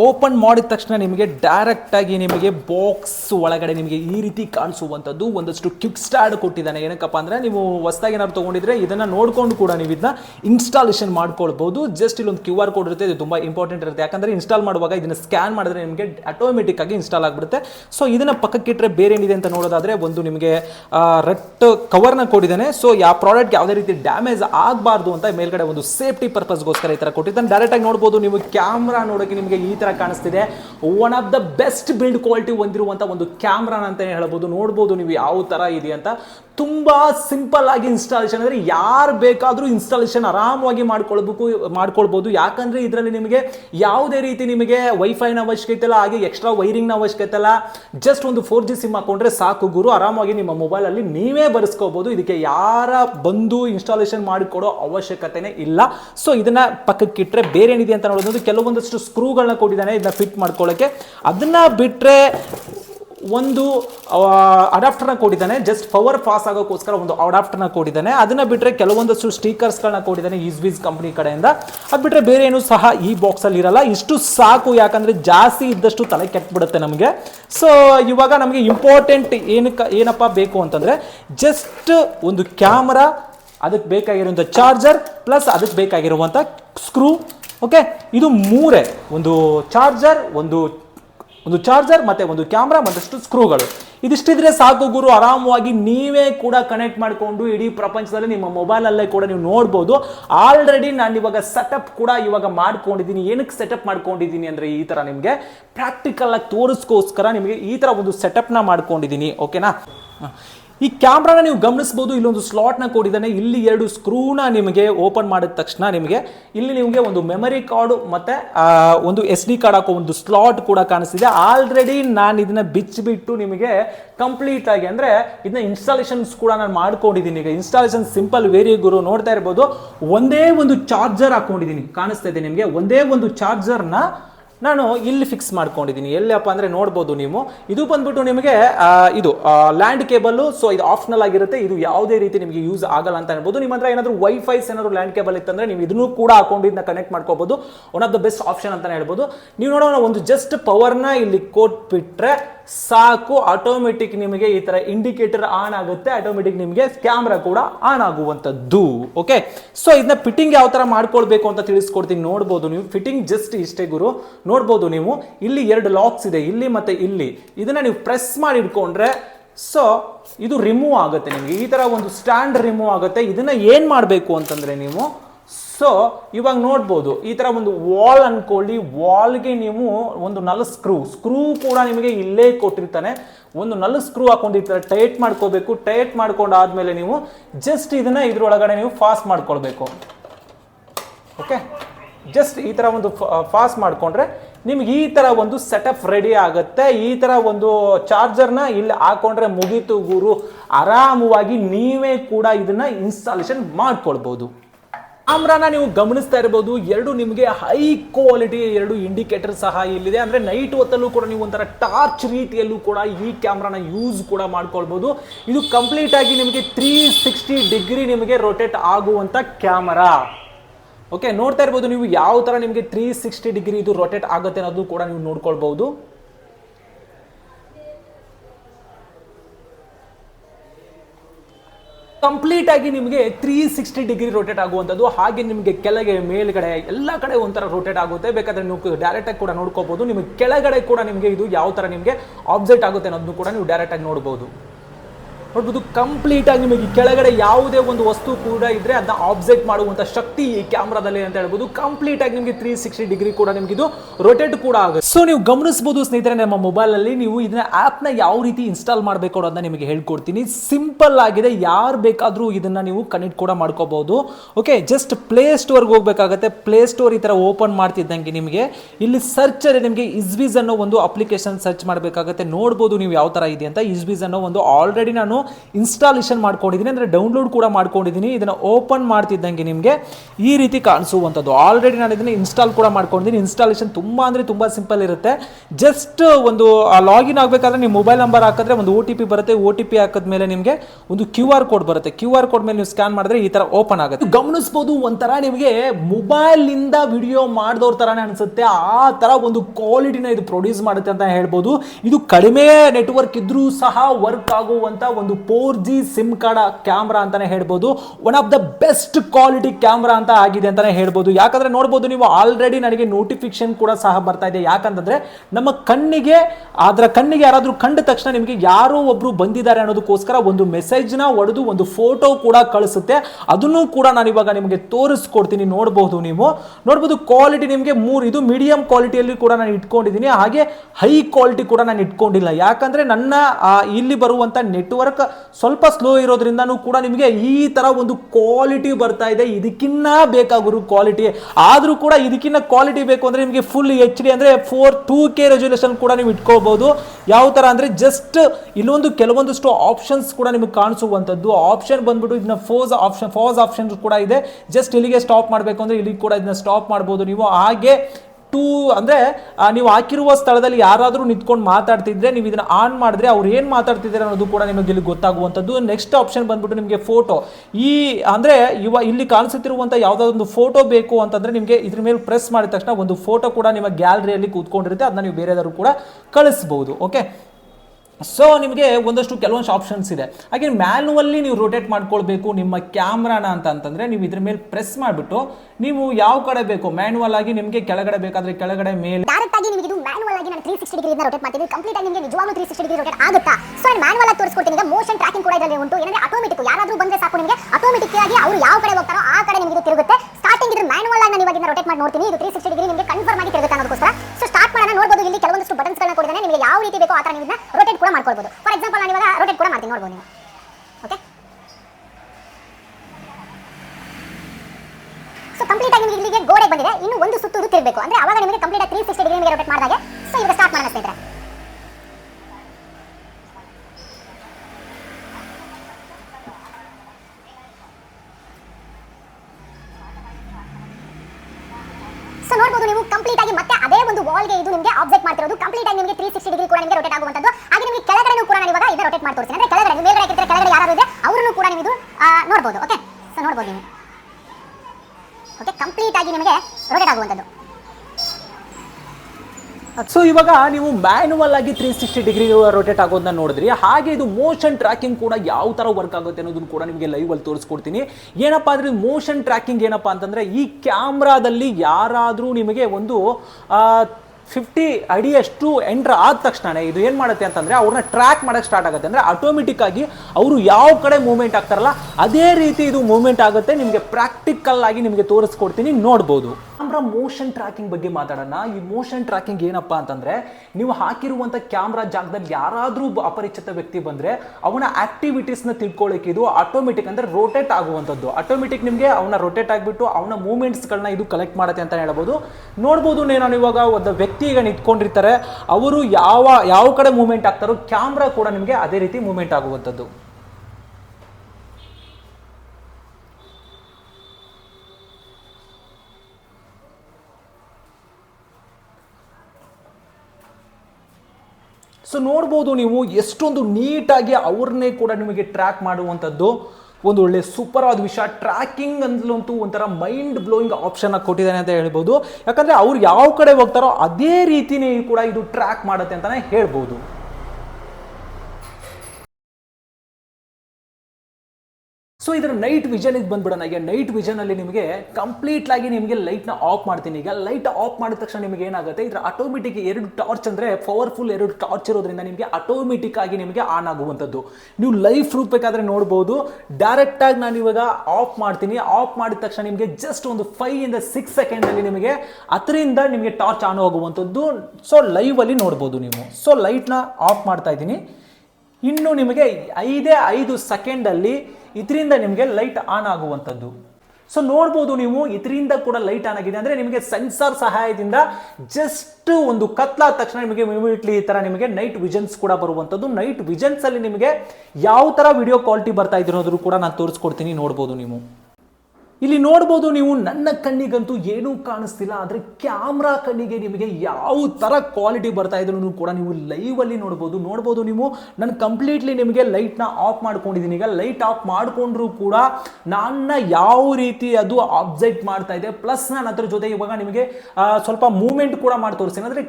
ಓಪನ್ ಮಾಡಿದ ತಕ್ಷಣ ನಿಮಗೆ ಡೈರೆಕ್ಟ್ ಆಗಿ ನಿಮಗೆ ಬಾಕ್ಸ್ ಒಳಗಡೆ ನಿಮಗೆ ಈ ರೀತಿ ಕಾಣಿಸುವಂಥದ್ದು ಒಂದಷ್ಟು ಕ್ವಿಕ್ ಸ್ಟಾರ್ಡ್ ಕೊಟ್ಟಿದ್ದಾನೆ. ಏನಕ್ಕಪ್ಪ ಅಂದ್ರೆ, ನೀವು ಹೊಸದಾಗಿ ಏನಾದ್ರು ತಗೊಂಡಿದ್ರೆ ಇದನ್ನ ನೋಡ್ಕೊಂಡು ಕೂಡ ನೀವು ಇದನ್ನ ಇನ್ಸ್ಟಾಲೇಷನ್ ಮಾಡ್ಕೊಳ್ಬೋದು. ಜಸ್ಟ್ ಇಲ್ಲೊಂದು ಕ್ಯೂ ಆರ್ ಕೋಡ್ ಇರುತ್ತೆ, ಇದು ತುಂಬಾ ಇಂಪಾರ್ಟೆಂಟ್ ಇರುತ್ತೆ. ಯಾಕಂದ್ರೆ ಇನ್ಸ್ಟಾಲ್ ಮಾಡುವಾಗ ಇದನ್ನ ಸ್ಕ್ಯಾನ್ ಮಾಡಿದ್ರೆ ನಿಮಗೆ ಆಟೋಮೆಟಿಕ್ ಆಗಿ ಇನ್ಸ್ಟಾಲ್ ಆಗಿಬಿಡುತ್ತೆ. ಸೊ ಇದನ್ನ ಪಕ್ಕಕ್ಕಿಟ್ಟರೆ ಬೇರೆ ಏನಿದೆ ಅಂತ ನೋಡೋದಾದ್ರೆ ಒಂದು ನಿಮಗೆ ರೆಟ್ ಕವರ್ನ ಕೊಡಿದ್ದಾನೆ ಸೊ ಯಾವ ಪ್ರಾಡಕ್ಟ್ ಯಾವುದೇ ರೀತಿ ಡ್ಯಾಮೇಜ್ ಆಗಬಾರ್ದು ಅಂತ ಮೇಲ್ಗಡೆ ಒಂದು ಸೇಫ್ಟಿ ಪರ್ಪಸ್ಗೋಸ್ಕರ ಈ ತರ ಕೊಟ್ಟಿದ್ದಾನೆ ಡೈರೆಕ್ಟ್ ಆಗಿ ನೋಡ್ಬೋದು. ನೀವು ಕ್ಯಾಮ್ರಾ ನೋಡೋಕೆ ನಿಮಗೆ ಈ ತರ ಕಾಣಿಸ್ತಿದೆ. One of the best build quality ಹೊಂದಿರುವಂಥ ಒಂದು ಕ್ಯಾಮ್ರಾ ಅಂತಲೇ ಹೇಳ್ಬೋದು. ನೋಡ್ಬೋದು ನೀವು ಯಾವ ತರ ಇದೆ ಅಂತ. ತುಂಬಾ ಸಿಂಪಲ್ ಆಗಿ ಇನ್ಸ್ಟಾಲೇಷನ್ ಅಂದ್ರೆ ಯಾರು ಬೇಕಾದರೂ ಇನ್ಸ್ಟಾಲೇಷನ್ ಆರಾಮವಾಗಿ ಮಾಡ್ಕೊಳ್ಬೇಕು, ಮಾಡ್ಕೊಳ್ಬೋದು. ಯಾಕಂದ್ರೆ ಇದರಲ್ಲಿ ನಿಮಗೆ ಯಾವುದೇ ರೀತಿ ನಿಮಗೆ ವೈಫೈನ ಅವಶ್ಯಕತೆ ಇಲ್ಲ, ಹಾಗೆ ಎಕ್ಸ್ಟ್ರಾ ವೈರಿಂಗ್ನ ಅವಶ್ಯಕತೆ ಇಲ್ಲ. ಜಸ್ಟ್ ಒಂದು ಫೋರ್ ಜಿ ಸಿಮ್ ಹಾಕೊಂಡ್ರೆ ಸಾಕು ಗುರು. ಆರಾಮಾಗಿ ನಿಮ್ಮ ಮೊಬೈಲ್ ಅಲ್ಲಿ ನೀವೇ ಬರ್ಸ್ಕೋಬಹುದು ಇದಕ್ಕೆ ಯಾರ ಬಂದು ಇನ್ಸ್ಟಾಲೇಷನ್ ಮಾಡಿಕೊಡೋ ಅವಶ್ಯಕತೆನೇ ಇಲ್ಲ. ಸೊ ಇದನ್ನ ಪಕ್ಕಕ್ಕೆ ಇಟ್ಟರೆ ಬೇರೆ ಏನಿದೆ ಅಂತ ನೋಡೋದು ಕೆಲವೊಂದಷ್ಟು ಸ್ಕ್ರೂಗಳನ್ನ ಕೊಟ್ಟಿದ್ದಾನೆ ಇದನ್ನ ಫಿಟ್ ಮಾಡ್ಕೊಳ್ಳೋಕೆ. ಅದನ್ನ ಬಿಟ್ಟರೆ ಒಂದು ಅಡಾಪ್ಟರ್ನ ಕೊಟ್ಟಿದ್ದಾನೆ. ಜಸ್ಟ್ ಪವರ್ ಪಾಸ್ ಆಗೋಕ್ಕೋಸ್ಕರ ಒಂದು ಅಡಾಪ್ಟರ್ನ ಕೊಟ್ಟಿದ್ದಾನೆ. ಅದನ್ನ ಬಿಟ್ಟರೆ ಕೆಲವೊಂದಷ್ಟು ಸ್ಟೀಕರ್ಸ್ಗಳನ್ನ ಕೊಟ್ಟಿದ್ದಾನೆ ಈಸ್ವೀಸ್ ಕಂಪ್ನಿ ಕಡೆಯಿಂದ. ಅದು ಬಿಟ್ಟರೆ ಬೇರೆ ಏನು ಸಹ ಈ ಬಾಕ್ಸಲ್ಲಿ ಇರಲ್ಲ. ಇಷ್ಟು ಸಾಕು, ಯಾಕಂದರೆ ಜಾಸ್ತಿ ಇದ್ದಷ್ಟು ತಲೆ ಕೆಟ್ಟುಬಿಡುತ್ತೆ ನಮಗೆ. ಸೊ ಇವಾಗ ನಮಗೆ ಇಂಪಾರ್ಟೆಂಟ್ ಏನಕ್ಕೆ, ಏನಪ್ಪ ಬೇಕು ಅಂತಂದರೆ ಜಸ್ಟ್ ಒಂದು ಕ್ಯಾಮ್ರಾ ಅದಕ್ಕೆ ಬೇಕಾಗಿರುವಂಥ ಚಾರ್ಜರ್ ಪ್ಲಸ್ ಅದಕ್ಕೆ ಬೇಕಾಗಿರುವಂಥ ಸ್ಕ್ರೂ ಓಕೆ ಇದು ಮೂರೇ. ಒಂದು ಚಾರ್ಜರ್, ಒಂದು ಒಂದು ಚಾರ್ಜರ್ ಮತ್ತೆ ಒಂದು ಕ್ಯಾಮ್ರಾ ಮತ್ತಷ್ಟು ಸ್ಕ್ರೂಗಳು. ಇದಿಷ್ಟಿದ್ರೆ ಸಾಕು ಗುರು, ಆರಾಮವಾಗಿ ನೀವೇ ಕೂಡ ಕನೆಕ್ಟ್ ಮಾಡಿಕೊಂಡು ಇಡೀ ಪ್ರಪಂಚದಲ್ಲಿ ನಿಮ್ಮ ಮೊಬೈಲಲ್ಲೇ ಕೂಡ ನೀವು ನೋಡ್ಬೋದು. ಆಲ್ರೆಡಿ ನಾನು ಇವಾಗ ಸೆಟಪ್ ಕೂಡ ಇವಾಗ ಮಾಡ್ಕೊಂಡಿದ್ದೀನಿ. ಏನಕ್ಕೆ ಸೆಟಪ್ ಮಾಡ್ಕೊಂಡಿದ್ದೀನಿ ಅಂದರೆ ಈ ಥರ ನಿಮಗೆ ಪ್ರಾಕ್ಟಿಕಲ್ ಆಗಿ ತೋರಿಸ್ಕೋಸ್ಕರ ನಿಮಗೆ ಈ ಥರ ಒಂದು ಸೆಟಪ್ನ ಮಾಡ್ಕೊಂಡಿದ್ದೀನಿ ಓಕೆನಾ. ಈ ಕ್ಯಾಮ್ರಾನ ನೀವು ಗಮನಿಸ್ಬೋದು, ಇಲ್ಲೊಂದು ಸ್ಲಾಟ್ನ ಕೊಟ್ಟಿದ್ದಾನೆ ಇಲ್ಲಿ ಎರಡು ಸ್ಕ್ರೂನ ನಿಮಗೆ ಓಪನ್ ಮಾಡಿದ ತಕ್ಷಣ ನಿಮಗೆ ಇಲ್ಲಿ ನಿಮಗೆ ಒಂದು ಮೆಮರಿ ಕಾರ್ಡು ಮತ್ತೆ ಒಂದು ಎಸ್ ಡಿ ಕಾರ್ಡ್ ಹಾಕೋ ಒಂದು ಸ್ಲಾಟ್ ಕೂಡ ಕಾಣಿಸ್ತಿದೆ. ಆಲ್ರೆಡಿ ನಾನು ಇದನ್ನ ಬಿಚ್ಚಿಬಿಟ್ಟು ನಿಮಗೆ ಕಂಪ್ಲೀಟ್ ಆಗಿ ಅಂದ್ರೆ ಇದನ್ನ ಇನ್ಸ್ಟಾಲೇಷನ್ಸ್ ಕೂಡ ನಾನು ಮಾಡ್ಕೊಂಡಿದ್ದೀನಿ. ಈಗ ಇನ್ಸ್ಟಾಲೇಷನ್ ಸಿಂಪಲ್ ವೇರಿ ಗುರು, ನೋಡ್ತಾ ಇರ್ಬೋದು. ಒಂದೇ ಒಂದು ಚಾರ್ಜರ್ ಹಾಕೊಂಡಿದ್ದೀನಿ. ಕಾಣಿಸ್ತಾ ಇದೆ ನಿಮಗೆ. ಒಂದೇ ಒಂದು ಚಾರ್ಜರ್ನ ನಾನು ಇಲ್ಲಿ ಫಿಕ್ಸ್ ಮಾಡ್ಕೊಂಡಿದ್ದೀನಿ ಎಲ್ಲಪ್ಪ ಅಂದರೆ ನೋಡ್ಬೋದು ನೀವು. ಇದು ಬಂದ್ಬಿಟ್ಟು ನಿಮಗೆ ಇದು ಲ್ಯಾಂಡ್ ಕೇಬಲ್ಲು ಸೊ ಇದು ಆಪ್ಷನಲ್ ಆಗಿರುತ್ತೆ. ಇದು ಯಾವುದೇ ರೀತಿ ನಿಮಗೆ ಯೂಸ್ ಆಗಲ್ಲ ಅಂತ ಹೇಳ್ಬೋದು. ನಿಮ್ಮ ಹತ್ರ ಏನಾದರೂ ವೈಫೈಸ್ ಏನಾದರೂ ಲ್ಯಾಂಡ್ ಕೇಬಲ್ ಇತ್ತಂದ್ರೆ ನೀವು ಇದನ್ನು ಕೂಡ ಹಾಕೊಂಡು ಇದನ್ನ ಕನೆಕ್ಟ್ ಮಾಡ್ಕೋಬೋದು. One of the best option ಅಂತಲೇ ಹೇಳ್ಬೋದು. ನೀವು ನೋಡೋಣ, ಒಂದು ಜಸ್ಟ್ ಪವರ್ನ ಇಲ್ಲಿ ಕೊಟ್ಬಿಟ್ರೆ ಸಾಕು ಆಟೋಮೆಟಿಕ್ ನಿಮಗೆ ಈ ತರ ಇಂಡಿಕೇಟರ್ ಆನ್ ಆಗುತ್ತೆ ಆಟೋಮೆಟಿಕ್ ನಿಮಗೆ ಕ್ಯಾಮ್ರಾ ಕೂಡ ಆನ್ ಆಗುವಂಥದ್ದು ಓಕೆ ಸೊ ಇದನ್ನ ಫಿಟ್ಟಿಂಗ್ ಯಾವ ತರ ಮಾಡ್ಕೊಳ್ಬೇಕು ಅಂತ ತಿಳಿಸ್ಕೊಡ್ತೀನಿ. ನೋಡ್ಬೋದು ನೀವು ಫಿಟ್ಟಿಂಗ್ ಜಸ್ಟ್ ಇಷ್ಟೇ ಗುರು. ನೋಡ್ಬೋದು ನೀವು, ಇಲ್ಲಿ ಎರಡು ಲಾಕ್ಸ್ ಇದೆ, ಇಲ್ಲಿ ಮತ್ತೆ ಇಲ್ಲಿ. ಇದನ್ನ ನೀವು ಪ್ರೆಸ್ ಮಾಡಿ ಇಟ್ಕೊಂಡ್ರೆ ಸೊ ಇದು ರಿಮೂವ್ ಆಗುತ್ತೆ ನಿಮಗೆ. ಈ ತರ ಒಂದು ಸ್ಟ್ಯಾಂಡ್ ರಿಮೂವ್ ಆಗುತ್ತೆ. ಇದನ್ನ ಏನ್ ಮಾಡಬೇಕು ಅಂತಂದ್ರೆ ನೀವು ಸೊ ಇವಾಗ ನೋಡ್ಬೋದು, ಈ ತರ ಒಂದು ವಾಲ್ ಅನ್ಕೊಳ್ಳಿ. ವಾಲ್ಗೆ ನೀವು ಒಂದು ನಲ್ ಸ್ಕ್ರೂ ಸ್ಕ್ರೂ ಕೂಡ ನಿಮಗೆ ಇಲ್ಲೇ ಕೊಟ್ಟಿರ್ತಾನೆ. ಒಂದು ನಲ್ ಸ್ಕ್ರೂ ಹಾಕೊಂಡಿರ್ತಾರೆ ಟೈಟ್ ಮಾಡ್ಕೋಬೇಕು. ಟೈಟ್ ಮಾಡ್ಕೊಂಡು ಆದಮೇಲೆ ನೀವು ಜಸ್ಟ್ ಇದನ್ನ ಇದರೊಳಗಡೆ ನೀವು ಫಾಸ್ಟ್ ಮಾಡ್ಕೊಳ್ಬೇಕು. ಓಕೆ ಜಸ್ಟ್ ಈ ಥರ ಒಂದು ಫಾಸ್ಟ್ ಮಾಡಿಕೊಂಡ್ರೆ ನಿಮ್ಗೆ ಈ ಥರ ಒಂದು ಸೆಟಪ್ ರೆಡಿ ಆಗುತ್ತೆ. ಈ ಥರ ಒಂದು ಚಾರ್ಜರ್ನ ಇಲ್ಲಿ ಹಾಕೊಂಡ್ರೆ ಮುಗೀತು ಗುರು. ಆರಾಮವಾಗಿ ನೀವೇ ಕೂಡ ಇದನ್ನ ಇನ್ಸ್ಟಾಲೇಷನ್ ಮಾಡ್ಕೊಳ್ಬೋದು. ಕ್ಯಾಮ್ರಾನ ನೀವು ಗಮನಿಸ್ತಾ ಇರಬಹುದು ಎರಡು ನಿಮಗೆ ಹೈ ಕ್ವಾಲಿಟಿ ಎರಡು ಇಂಡಿಕೇಟರ್ ಸಹ ಇಲ್ಲಿದೆ. ಅಂದ್ರೆ ನೈಟ್ ಹೊತ್ತಲ್ಲೂ ಕೂಡ ನೀವು ಒಂಥರ ಟಾರ್ಚ್ ರೀತಿಯಲ್ಲೂ ಕೂಡ ಈ ಕ್ಯಾಮ್ರಾನ ಯೂಸ್ ಕೂಡ ಮಾಡ್ಕೊಳ್ಬೋದು. ಇದು ಕಂಪ್ಲೀಟ್ ಆಗಿ ನಿಮಗೆ ತ್ರೀ ಸಿಕ್ಸ್ಟಿ ಡಿಗ್ರಿ ನಿಮಗೆ ರೊಟೇಟ್ ಆಗುವಂತ ಕ್ಯಾಮರಾ ಓಕೆ ನೋಡ್ತಾ ಇರ್ಬೋದು ನೀವು ಯಾವ ತರ ನಿಮಗೆ ತ್ರೀ ಸಿಕ್ಸ್ಟಿ ಡಿಗ್ರಿ ಇದು ರೊಟೇಟ್ ಆಗುತ್ತೆ ಅನ್ನೋದು ಕೂಡ ನೀವು ನೋಡ್ಕೊಳ್ಬಹುದು ಕಂಪ್ಲೀಟ್ ಆಗಿ ನಿಮಗೆ ತ್ರೀ ಸಿಕ್ಸ್ಟಿ ಡಿಗ್ರಿ ರೋಟೇಟ್ ಆಗುವಂಥದ್ದು, ಹಾಗೆ ನಿಮಗೆ ಕೆಳಗೆ, ಮೇಲ್ಗಡೆ, ಎಲ್ಲ ಕಡೆ ಒಂಥರ ರೋಟೇಟ್ ಆಗುತ್ತೆ. ಬೇಕಾದರೆ ನೀವು ಡೈರೆಕ್ಟಾಗಿ ಕೂಡ ನೋಡ್ಕೋಬಹುದು ನಿಮಗೆ ಕೆಳಗಡೆ ಕೂಡ ನಿಮಗೆ ಇದು ಯಾವ ಥರ ನಿಮಗೆ ಆಬ್ಜೆಕ್ಟ್ ಆಗುತ್ತೆ ಅನ್ನೋದನ್ನು ಕೂಡ ನೀವು ಡೈರೆಕ್ಟಾಗಿ ನೋಡ್ಬೋದು. ನೋಡ್ಬೋದು ಕಂಪ್ಲೀಟ್ ಆಗಿ ನಿಮಗೆ ಕೆಳಗಡೆ ಯಾವುದೇ ಒಂದು ವಸ್ತು ಕೂಡ ಇದ್ರೆ ಅದನ್ನ ಆಬ್ಸೆಕ್ಟ್ ಮಾಡುವಂತ ಶಕ್ತಿ ಈ ಕ್ಯಾಮ್ರಾದಲ್ಲಿ ಅಂತ ಹೇಳ್ಬೋದು. ಕಂಪ್ಲೀಟ್ ಆಗಿ ನಿಮಗೆ ತ್ರೀ ಸಿಕ್ಸ್ಟಿ ಡಿಗ್ರಿ ಕೂಡ ನಿಮ್ಗೆ ಇದು ರೊಟೇಟ್ ಕೂಡ ಆಗುತ್ತೆ. ಸೊ ನೀವು ಗಮನಿಸಬಹುದು ಸ್ನೇಹಿತರೆ ನಮ್ಮ ಮೊಬೈಲ್ ಅಲ್ಲಿ ನೀವು ಇದನ್ನ ಆಪ್ನ ಯಾವ ರೀತಿ ಇನ್ಸ್ಟಾಲ್ ಮಾಡಬೇಕು ಅನ್ನೋದನ್ನ ನಿಮಗೆ ಹೇಳ್ಕೊಡ್ತೀನಿ. ಸಿಂಪಲ್ ಆಗಿದೆ, ಯಾರು ಬೇಕಾದರೂ ಇದನ್ನ ನೀವು ಕನೆಕ್ಟ್ ಕೂಡ ಮಾಡ್ಕೋಬಹುದು ಓಕೆ ಜಸ್ಟ್ ಪ್ಲೇ ಸ್ಟೋರ್ಗೆ ಹೋಗ್ಬೇಕಾಗತ್ತೆ. ಪ್ಲೇ ಸ್ಟೋರ್ ಈ ಥರ ಓಪನ್ ಮಾಡ್ತಿದ್ದಂಗೆ ನಿಮಗೆ. ಇಲ್ಲಿ ಸರ್ಚ್ ಅಲ್ಲಿ ನಿಮಗೆ ಇಸ್ಬೀಸ್ ಅನ್ನೋ ಒಂದು ಅಪ್ಲಿಕೇಶನ್ ಸರ್ಚ್ ಮಾಡಬೇಕಾಗತ್ತೆ. ನೋಡ್ಬೋದು ನೀವು ಯಾವ ತರ ಇದೆ ಅಂತ. ಇಸ್ಬೀಸ್ ಅನ್ನೋ ಒಂದು ಆಲ್ರೆಡಿ ನಾನು ಇನ್ಸ್ಟಾಲೇಷನ್ ಮಾಡ್ಕೊಂಡಿದ್ದೀನಿ, ಅಂದರೆ ಡೌನ್ಲೋಡ್ ಕೂಡ ಮಾಡ್ಕೊಂಡಿದ್ದೀನಿ. ಇದನ್ನು ಓಪನ್ ಮಾಡ್ತಿದ್ದಂಗೆ ನಿಮಗೆ ಈ ರೀತಿ ಕಾಣಿಸುವಂಥದ್ದು. ಆಲ್ರೆಡಿ ನಾನು ಇದನ್ನ ಇನ್ಸ್ಟಾಲ್ ಕೂಡ ಮಾಡ್ಕೊಂಡಿದ್ದೀನಿ. ಇನ್ಸ್ಟಾಲೇಷನ್ ತುಂಬಾ ಅಂದರೆ ತುಂಬ ಸಿಂಪಲ್ ಇರುತ್ತೆ. ಜಸ್ಟ್ ಒಂದು ಲಾಗಿನ್ ಆಗಬೇಕಾದ್ರೆ ನಿಮ್ಮ ಮೊಬೈಲ್ ನಂಬರ್ ಹಾಕಿದ್ರೆ ಒಂದು ಒ ಟಿ ಪಿ ಬರುತ್ತೆ. ಒ ಟಿ ಪಿ ಹಾಕಿದ್ಮೇಲೆ ನಿಮಗೆ ಒಂದು ಕ್ಯೂ ಆರ್ ಕೋಡ್ ಬರುತ್ತೆ. ಕ್ಯೂ ಆರ್ ಕೋಡ್ ಮೇಲೆ ನೀವು ಸ್ಕ್ಯಾನ್ ಮಾಡಿದ್ರೆ ಈ ತರ ಓಪನ್ ಆಗುತ್ತೆ. ಗಮನಿಸಬಹುದು ಒಂಥರ ನಿಮಗೆ ಮೊಬೈಲ್ ಇಂದ ವಿಡಿಯೋ ಮಾಡಿದವ್ರ ತರಾನೇ ಅನಿಸುತ್ತೆ. ಆ ತರ ಒಂದು ಕ್ವಾಲಿಟಿನ ಇದು ಪ್ರೊಡ್ಯೂಸ್ ಮಾಡುತ್ತೆ ಅಂತ ಹೇಳ್ಬೋದು. ಇದು ಕಡಿಮೆ ನೆಟ್ವರ್ಕ್ ಇದ್ರೂ ಸಹ ವರ್ಕ್ ಆಗುವಂತ ಒಂದು four G SIM card camera ಅಂತಾನೆ ಹೇಳ್ಬೋದು. One of the best quality camera ಅಂತ ಆಗಿದೆ ಅಂತಾನೆ ಹೇಳ್ಬೋದು. ಯಾಕಂದ್ರೆ ನೋಡ್ಬೋದು ನೀವು ಆಲ್ರೆಡಿ ನನಗೆ ನೋಟಿಫಿಕೇಶನ್ ಕೂಡ ಸಹ ಬರ್ತಾ ಇದೆ. ಯಾಕಂತಂದ್ರೆ ನಮ್ಮ ಕಣ್ಣಿಗೆ ಅದರ ಕಣ್ಣಿಗೆ ಯಾರಾದರೂ ಕಂಡ ತಕ್ಷಣ ನಿಮಗೆ ಯಾರೋ ಒಬ್ರು ಬಂದಿದ್ದಾರೆ ಅನ್ನೋದಕ್ಕೋಸ್ಕರ ಒಂದು ಮೆಸೇಜ್ ಒಡೆದು ಒಂದು ಫೋಟೋ ಕೂಡ ಕಳಿಸುತ್ತೆ. ಅದನ್ನು ಕೂಡ ನಾನು ಇವಾಗ ನಿಮಗೆ ತೋರಿಸ್ಕೊಡ್ತೀನಿ. ನೋಡಬಹುದು ನೀವು. ನೋಡ್ಬೋದು ಕ್ವಾಲಿಟಿ ನಿಮಗೆ ಮೂರು, ಇದು ಮೀಡಿಯಂ ಕ್ವಾಲಿಟಿಯಲ್ಲಿ ಕೂಡ ನಾನು ಇಟ್ಕೊಂಡಿದ್ದೀನಿ. ಹಾಗೆ ಹೈ ಕ್ವಾಲಿಟಿ ಕೂಡ ನಾನು ಇಟ್ಕೊಂಡಿಲ್ಲ. ಯಾಕಂದ್ರೆ ನನ್ನ ಇಲ್ಲಿ ಬರುವಂತ ನೆಟ್ವರ್ಕ್ ಸ್ವಲ್ಪ ಸ್ಲೋ ಇರೋದ್ರಿಂದನೂ ಕೂಡ ನಿಮಗೆ ಈ ತರ ಒಂದು ಕ್ವಾಲಿಟಿ ಬರ್ತಾ ಇದೆ. ಇದಕ್ಕಿನ್ನ ಬೇಕಾಗಿರೋ ಕ್ವಾಲಿಟಿ ಆದರೂ ಕೂಡ ಇದಕ್ಕಿನ್ನ ಕ್ವಾಲಿಟಿ ಬೇಕು ಅಂದ್ರೆ ನಿಮಗೆ ಫುಲ್ ಎಚ್ ಡಿ ಅಂದ್ರೆ ಫೋರ್ ಟೂ ಕೆ ರೆಸೊಲ್ಯೂಷನ್ ಕೂಡ ನೀವು ಇಟ್ಕೋಬಹುದು ಯಾವ ತರ ಅಂದ್ರೆ ಜಸ್ಟ್ ಇಲ್ಲೊಂದು ಕೆಲವೊಂದಷ್ಟು ಆಪ್ಷನ್ಸ್ ಕೂಡ ನಿಮಗೆ ಕಾಣಿಸುವಂತದ್ದು ಆಪ್ಷನ್ ಬಂದ್ಬಿಟ್ಟು ಇದನ್ನ ಫೋಸ್ ಆಪ್ಷನ್ ಫೋಸ್ ಆಪ್ಷನ್ ಕೂಡ ಇದೆ. ಜಸ್ಟ್ ಇಲ್ಲಿಗೆ ಸ್ಟಾಪ್ ಮಾಡಬೇಕು ಅಂದ್ರೆ ಇಲ್ಲಿ ಕೂಡ ಇದನ್ನ ಸ್ಟಾಪ್ ಮಾಡ್ಬೋದು ನೀವು. ಹಾಗೆ ಟೂ ಅಂದರೆ ನೀವು ಹಾಕಿರುವ ಸ್ಥಳದಲ್ಲಿ ಯಾರಾದರೂ ನಿಂತ್ಕೊಂಡು ಮಾತಾಡ್ತಿದ್ರೆ ನೀವು ಇದನ್ನು ಆನ್ ಮಾಡಿದ್ರೆ ಅವ್ರು ಏನು ಮಾತಾಡ್ತಿದ್ದಾರೆ ಅನ್ನೋದು ಕೂಡ ನಿಮಗೆ ಇಲ್ಲಿ ಗೊತ್ತಾಗುವಂಥದ್ದು. ನೆಕ್ಸ್ಟ್ ಆಪ್ಷನ್ ಬಂದ್ಬಿಟ್ಟು ನಿಮಗೆ ಫೋಟೋ ಈ, ಅಂದರೆ, ಇವ ಇಲ್ಲಿ ಕಾಣಿಸುತ್ತಿರುವಂಥ ಯಾವುದಾದ್ರು ಒಂದು ಫೋಟೋ ಬೇಕು ಅಂತಂದರೆ ನಿಮಗೆ ಇದ್ರ ಮೇಲೆ ಪ್ರೆಸ್ ಮಾಡಿದ ತಕ್ಷಣ ಒಂದು ಫೋಟೋ ಕೂಡ ನಿಮ್ಮ ಗ್ಯಾಲರಿಯಲ್ಲಿ ಕೂತ್ಕೊಂಡಿರುತ್ತೆ. ಅದನ್ನ ನೀವು ಬೇರೆದಾದ್ರು ಕೂಡ ಕಳಿಸ್ಬೋದು. ಓಕೆ ಸೊ ನಿಮಗೆ ಒಂದಷ್ಟು ಕೆಲವೊಂದು ಆಪ್ಷನ್ಸ್ ಇದೆ. ಹಾಗೆ ಮ್ಯಾನುವಲ್ಲಿ ನೀವು ರೊಟೇಟ್ ಮಾಡ್ಕೊಳ್ಬೇಕು ನಿಮ್ಮ ಕ್ಯಾಮ್ರಾನ ಅಂತ ಅಂತಂದರೆ ನೀವು ಇದ್ರ ಮೇಲೆ ಪ್ರೆಸ್ ಮಾಡಿಬಿಟ್ಟು ನೀವು ಯಾವ ಕಡೆ ಬೇಕು ಮ್ಯಾನುವಲ್ ಆಗಿ ನಿಮಗೆ ಕೆಳಗಡೆ ಬೇಕಾದರೆ ಕೆಳಗಡೆ ಮೇಲೆ ಡೈರೆಕ್ಟ್ ಆಗಿ ನಿಮಗೆ ಇದು ಮ್ಯಾನುವಲ್ ಆಗಿ ನಾನು ತ್ರೀ ಸಿಕ್ಸ್ಟಿ ಡಿಗ್ರಿ ರೋಟೇಟ್ ಮಾಡ್ತೀನಿ ಕಂಪ್ಲೀಟ್ ಆಗಿ ನಿಮಗೆ ನಿಜವಾಗ್ಲೂ ತ್ರೀ ಸಿಕ್ಸ್ಟಿ ಡಿಗ್ರಿ ರೋಟೇಟ್ ಆಗುತ್ತಾ? ಸೊ ನಾನು ಮ್ಯಾನುವಲ್ ಆಗಿ ತೋರಿಸ್ಕೊಡ್ತೀನಿ. ಈಗ ಮೋಷನ್ ಟ್ರ್ಯಾಕಿಂಗ್ ಕೂಡ ಇದರಲ್ಲಿ ಉಂಟು. ಏನಂದ್ರೆ ಆಟೋಮೆಟಿಕ್ ಯಾರಾದರೂ ಬಂದ್ರೆ ಸಾಕು ನಿಮಗೆ. ಆಟೋಮೆಟಿಕ್ ಆಗಿ ಅವರು ಯಾವ ಕಡೆ ಹೋಗ್ತಾರೋ ಆ ಕಡೆ ನಿಮಗೆ ತಿರುಗುತ್ತೆ. ಸ್ಟಾರ್ಟಿಂಗ್ ಇದ್ರ ಮ್ಯಾನುವಲ್ ಆಗಿ ನಾನು ಇವಾಗ ರೊಟೇಟ್ ಮಾಡಿ ನೋಡ್ತೀನಿ. ಇದು ತ್ರೀ ಸಿಕ್ಸ್ಟಿ ಡಿಗ್ರಿ ನಿಮಗೆ ಕನ್ಫರ್ಮ್ ಆಗಿ ತಿರುಗುತ್ತೆ ಅನ್ನೋದಕ್ಕೋಸ್ಕರ. ಸೊ ಸ್ಟಾರ್ಟ್ ಮಾಡೋಣ, ನೋಡ್ಬೋದು ಇಲ್ಲಿ ಕೆಲವೊಂದಷ್ಟು ಬಟನ್ಸ್ ಗಳನ್ನ ಕೊಡಿದಾನೆ ನಿಮಗೆ ಯಾವ ರೀತಿ ಬೇಕೋ ಆ ಥರ ನೀವು ರೊಟೇಟ್ ಕೂಡ ಮಾಡ್ಕೊಳ್ಬೋದು. ಫಾರ್ ಎಕ್ಸಾಂಪಲ್ ನಾನು ಇವಾಗ ರೊಟೇಟ್ ಕೂಡ ಮಾಡ್ತೀನಿ. ನೋಡ್ಬೋದು ನೀವು. ಓಕೆ ಸೊ ಕಂಪ್ಲೀಟ್ ಆಗಿ ನಿಮಗೆ ಇಲ್ಲಿಗೆ ಗೋಡೆ ಬಂದಿದೆ. ಇನ್ನು ಒಂದು ಸುತ್ತು ತಿರ್ಬೇಕು ಅಂದ್ರೆ ಅವಾಗ ನಿಮಗೆ ಕಂಪ್ಲೀಟ್ ಆಗಿ ತ್ರೀ ಸಿಕ್ಸ್ಟಿ ಡಿಗ್ರಿ ನಿಮಗೆ ರೊಟೇಟ್ ಮಾಡಿದಾಗ. ಸೊ ಇವಾಗ ಸ್ಟಾರ್ಟ್ ಮಾಡೋಣ ಸ್ನೇಹಿತರೆ ಸೊ ನೋಡಬಹುದು ನೀವು ಕಂಪ್ಲೀಟ್ ಆಗಿ ಮತ್ತೆ ಅದೇ ಒಂದು ವಾಲ್ಗೆ ಇದು ನಿಮಗೆ ಆಬ್ಜೆಕ್ಟ್ ಮಾಡ್ತಿರೋದು. ಕಂಪ್ಲೀಟ್ ಆಗಿ ನಿಮಗೆ ತ್ರೀ ಸಿಕ್ಸ್ಟಿ ಡಿಗ್ರಿ ಕೂಡ ನಿಮಗೆ ರೊಟೇಟ್ ಆಗುವಂತದ್ದು ಹಾಗೆ ನಿಮಗೆ ಕೆಳಗಡೆ ಕೂಡ ನಾನು ಇವಾಗ ಇದನ್ನ ರೊಟೇಟ್ ಮಾಡಿ ತೋರಿಸ್ತೀನಿ ಅಂದ್ರೆ ಕೆಳಗಡೆ ಮೇಲ್ಗಡೆ ಹಾಕಿದ್ರೆ ಕೆಳಗಡೆ ಯಾರು ಇದೆ ಅವರನ್ನು ಕೂಡ ನೀವು ಇದು ನೋಡಬಹುದು ಓಕೆ ಸೊ ನೋಡ್ಬೋದು ನೀವು. ಓಕೆ ಕಂಪ್ಲೀಟ್ ಆಗಿ ನಿಮಗೆ ರೊಟೇಟ್ ಆಗುವಂತದ್ದು ಸೊ ಇವಾಗ ನೀವು ಮ್ಯಾನುವಲ್ ಆಗಿ ತ್ರೀ ಸಿಕ್ಸ್ಟಿ ಡಿಗ್ರಿ ರೊಟೇಟ್ ಆಗೋದನ್ನ ನೋಡಿದ್ರಿ. ಹಾಗೆ ಇದು ಮೋಷನ್ ಟ್ರ್ಯಾಕಿಂಗ್ ಕೂಡ ಯಾವ ಥರ ವರ್ಕ್ ಆಗುತ್ತೆ ಅನ್ನೋದನ್ನು ಕೂಡ ನಿಮಗೆ ಲೈವಲ್ಲಿ ತೋರಿಸ್ಕೊಡ್ತೀನಿ. ಏನಪ್ಪ ಅಂದರೆ ಮೋಷನ್ ಟ್ರ್ಯಾಕಿಂಗ್ ಏನಪ್ಪ ಅಂತಂದರೆ ಈ ಕ್ಯಾಮ್ರಾದಲ್ಲಿ ಯಾರಾದರೂ ನಿಮಗೆ ಒಂದು ಫಿಫ್ಟಿ ಅಡಿಯಷ್ಟು ಎಂಟ್ರ್ ಆದ ತಕ್ಷಣ ಇದು ಏನು ಮಾಡುತ್ತೆ ಅಂತಂದರೆ ಅವ್ರನ್ನ ಟ್ರ್ಯಾಕ್ ಮಾಡೋಕ್ಕೆ ಸ್ಟಾರ್ಟ್ ಆಗುತ್ತೆ. ಅಂದರೆ ಆಟೋಮೆಟಿಕ್ ಆಗಿ ಅವರು ಯಾವ ಕಡೆ ಮೂವ್ಮೆಂಟ್ ಆಗ್ತಾರಲ್ಲ, ಅದೇ ರೀತಿ ಇದು ಮೂವ್ಮೆಂಟ್ ಆಗುತ್ತೆ. ನಿಮಗೆ ಪ್ರಾಕ್ಟಿಕಲ್ ಆಗಿ ನಿಮಗೆ ತೋರಿಸ್ಕೊಡ್ತೀನಿ, ನೋಡ್ಬೋದು. ಕ್ಯಾಮ್ರಾ ಮೋಷನ್ ಟ್ರ್ಯಾಕಿಂಗ್ ಬಗ್ಗೆ ಮಾತಾಡೋಣ. ಈ ಮೋಷನ್ ಟ್ರ್ಯಾಕಿಂಗ್ ಏನಪ್ಪ ಅಂತಂದ್ರೆ, ನೀವು ಹಾಕಿರುವಂಥ ಕ್ಯಾಮ್ರಾ ಜಾಗದಲ್ಲಿ ಯಾರಾದರೂ ಅಪರಿಚಿತ ವ್ಯಕ್ತಿ ಬಂದರೆ, ಅವನ ಆಕ್ಟಿವಿಟೀಸ್ನ ತಿಳ್ಕೊಳ್ಳೋಕೆ ಇದು ಆಟೋಮೆಟಿಕ್ ಅಂದರೆ ರೋಟೇಟ್ ಆಗುವಂಥದ್ದು. ಆಟೋಮೆಟಿಕ್ ನಿಮಗೆ ಅವನ ರೋಟೇಟ್ ಆಗಿಬಿಟ್ಟು ಅವನ ಮೂಮೆಂಟ್ಸ್ಗಳನ್ನ ಇದು ಕಲೆಕ್ಟ್ ಮಾಡುತ್ತೆ ಅಂತ ಹೇಳ್ಬೋದು. ನೋಡ್ಬೋದು ನಾನು ಇವಾಗ ಒಂದು ವ್ಯಕ್ತಿ ಈಗ ನಿಂತ್ಕೊಂಡಿರ್ತಾರೆ, ಅವರು ಯಾವ ಯಾವ ಕಡೆ ಮೂವ್ಮೆಂಟ್ ಆಗ್ತಾರೋ ಕ್ಯಾಮ್ರಾ ಕೂಡ ನಿಮಗೆ ಅದೇ ರೀತಿ ಮೂವ್ಮೆಂಟ್ ಆಗುವಂಥದ್ದು. ಸೊ ನೋಡ್ಬೋದು ನೀವು ಎಷ್ಟೊಂದು ನೀಟಾಗಿ ಅವ್ರನ್ನೇ ಕೂಡ ನಿಮಗೆ ಟ್ರ್ಯಾಕ್ ಮಾಡುವಂಥದ್ದು. ಒಂದು ಒಳ್ಳೆ ಸೂಪರ್ ಆದ ವಿಷಯ. ಟ್ರ್ಯಾಕಿಂಗ್ ಅಂದ್ಲಂತೂ ಒಂಥರ ಮೈಂಡ್ ಬ್ಲೋಯಿಂಗ್ ಆಪ್ಷನ್ ಕೊಟ್ಟಿದ್ದಾನೆ ಅಂತ ಹೇಳ್ಬೋದು. ಯಾಕಂದರೆ ಅವ್ರು ಯಾವ ಕಡೆ ಹೋಗ್ತಾರೋ ಅದೇ ರೀತಿನೇ ಕೂಡ ಇದು ಟ್ರ್ಯಾಕ್ ಮಾಡುತ್ತೆ ಅಂತಲೇ ಹೇಳ್ಬೋದು. ಸೊ ಇದರ ನೈಟ್ ವಿಷನ್ ಇದು ಬಂದ್ಬಿಡೋಣ. ಈಗ ನೈಟ್ ವಿಷನಲ್ಲಿ ನಿಮಗೆ ಕಂಪ್ಲೀಟ್ ಆಗಿ ನಿಮಗೆ ಲೈಟ್ನ ಆಫ್ ಮಾಡ್ತೀನಿ. ಈಗ ಲೈಟ್ ಆಫ್ ಮಾಡಿದ ತಕ್ಷಣ ನಿಮಗೆ ಏನಾಗುತ್ತೆ? ಇದರ ಆಟೋಮೆಟಿಕ್ ಎರಡು ಟಾರ್ಚ್ ಅಂದ್ರೆ ಪವರ್ಫುಲ್ ಎರಡು ಟಾರ್ಚ್ ಇರೋದ್ರಿಂದ ನಿಮಗೆ ಆಟೋಮೆಟಿಕ್ ಆಗಿ ನಿಮಗೆ ಆನ್ ಆಗುವಂಥದ್ದು. ನೀವು ಲೈಫ್ ರೂಪ್ ಬೇಕಾದರೆ ನೋಡ್ಬೋದು. ಡೈರೆಕ್ಟ್ ಆಗಿ ನಾನು ಇವಾಗ ಆಫ್ ಮಾಡ್ತೀನಿ. ಆಫ್ ಮಾಡಿದ ತಕ್ಷಣ ನಿಮಗೆ ಜಸ್ಟ್ ಒಂದು ಫೈವ್ ಇಂದ ಸಿಕ್ಸ್ ಸೆಕೆಂಡ್ ಅಲ್ಲಿ ನಿಮಗೆ ಅದರಿಂದ ನಿಮಗೆ ಟಾರ್ಚ್ ಆನ್ ಆಗುವಂಥದ್ದು. ಸೊ ಲೈವ್ ಅಲ್ಲಿ ನೋಡ್ಬೋದು ನೀವು. ಸೊ ಲೈಟ್ನ ಆಫ್ ಮಾಡ್ತಾ ಇದ್ದೀನಿ. ಇನ್ನು ನಿಮಗೆ ಐದೇ ಐದು ಸೆಕೆಂಡಲ್ಲಿ ಇದರಿಂದ ನಿಮಗೆ ಲೈಟ್ ಆನ್ ಆಗುವಂಥದ್ದು. ಸೊ ನೋಡ್ಬೋದು ನೀವು ಇದರಿಂದ ಕೂಡ ಲೈಟ್ ಆನ್ ಆಗಿದೆ ಅಂದರೆ ನಿಮಗೆ ಸೆನ್ಸಾರ್ ಸಹಾಯದಿಂದ ಜಸ್ಟ್ ಒಂದು ಕತ್ಲಾದ ತಕ್ಷಣ ನಿಮಗೆ ಇಮಿಡಿಯೇಟ್ಲಿ ಈ ಥರ ನಿಮಗೆ ನೈಟ್ ವಿಷನ್ಸ್ ಕೂಡ ಬರುವಂಥದ್ದು. ನೈಟ್ ವಿಷನ್ಸಲ್ಲಿ ನಿಮಗೆ ಯಾವ ಥರ ವಿಡಿಯೋ ಕ್ವಾಲಿಟಿ ಬರ್ತಾ ಇದ್ರು ಅನ್ನೋದ್ರು ಕೂಡ ನಾನು ತೋರಿಸ್ಕೊಡ್ತೀನಿ, ನೋಡ್ಬೋದು ನೀವು. ಇಲ್ಲಿ ನೋಡ್ಬೋದು ನೀವು, ನನ್ನ ಕಣ್ಣಿಗಂತೂ ಏನೂ ಕಾಣಿಸ್ತಿಲ್ಲ, ಆದರೆ ಕ್ಯಾಮ್ರಾ ಕಣ್ಣಿಗೆ ನಿಮಗೆ ಯಾವ ಥರ ಕ್ವಾಲಿಟಿ ಬರ್ತಾ ಇದ್ರು ಕೂಡ ನೀವು ಲೈವಲ್ಲಿ ನೋಡ್ಬೋದು. ನೋಡ್ಬೋದು ನೀವು, ನಾನು ಕಂಪ್ಲೀಟ್ಲಿ ನಿಮಗೆ ಲೈಟ್ನ ಆಫ್ ಮಾಡ್ಕೊಂಡಿದ್ದೀನಿ. ಈಗ ಲೈಟ್ ಆಫ್ ಮಾಡಿಕೊಂಡ್ರೂ ಕೂಡ ನನ್ನ ಯಾವ ರೀತಿ ಅದು ಆಬ್ಸೆಕ್ಟ್ ಮಾಡ್ತಾ ಇದೆ ಪ್ಲಸ್ ನಾನು ಅದ್ರ ಜೊತೆ ಇವಾಗ ನಿಮಗೆ ಸ್ವಲ್ಪ ಮೂವ್ಮೆಂಟ್ ಕೂಡ ಮಾಡಿ ತೋರಿಸ್ತೀನಿ. ಅಂದರೆ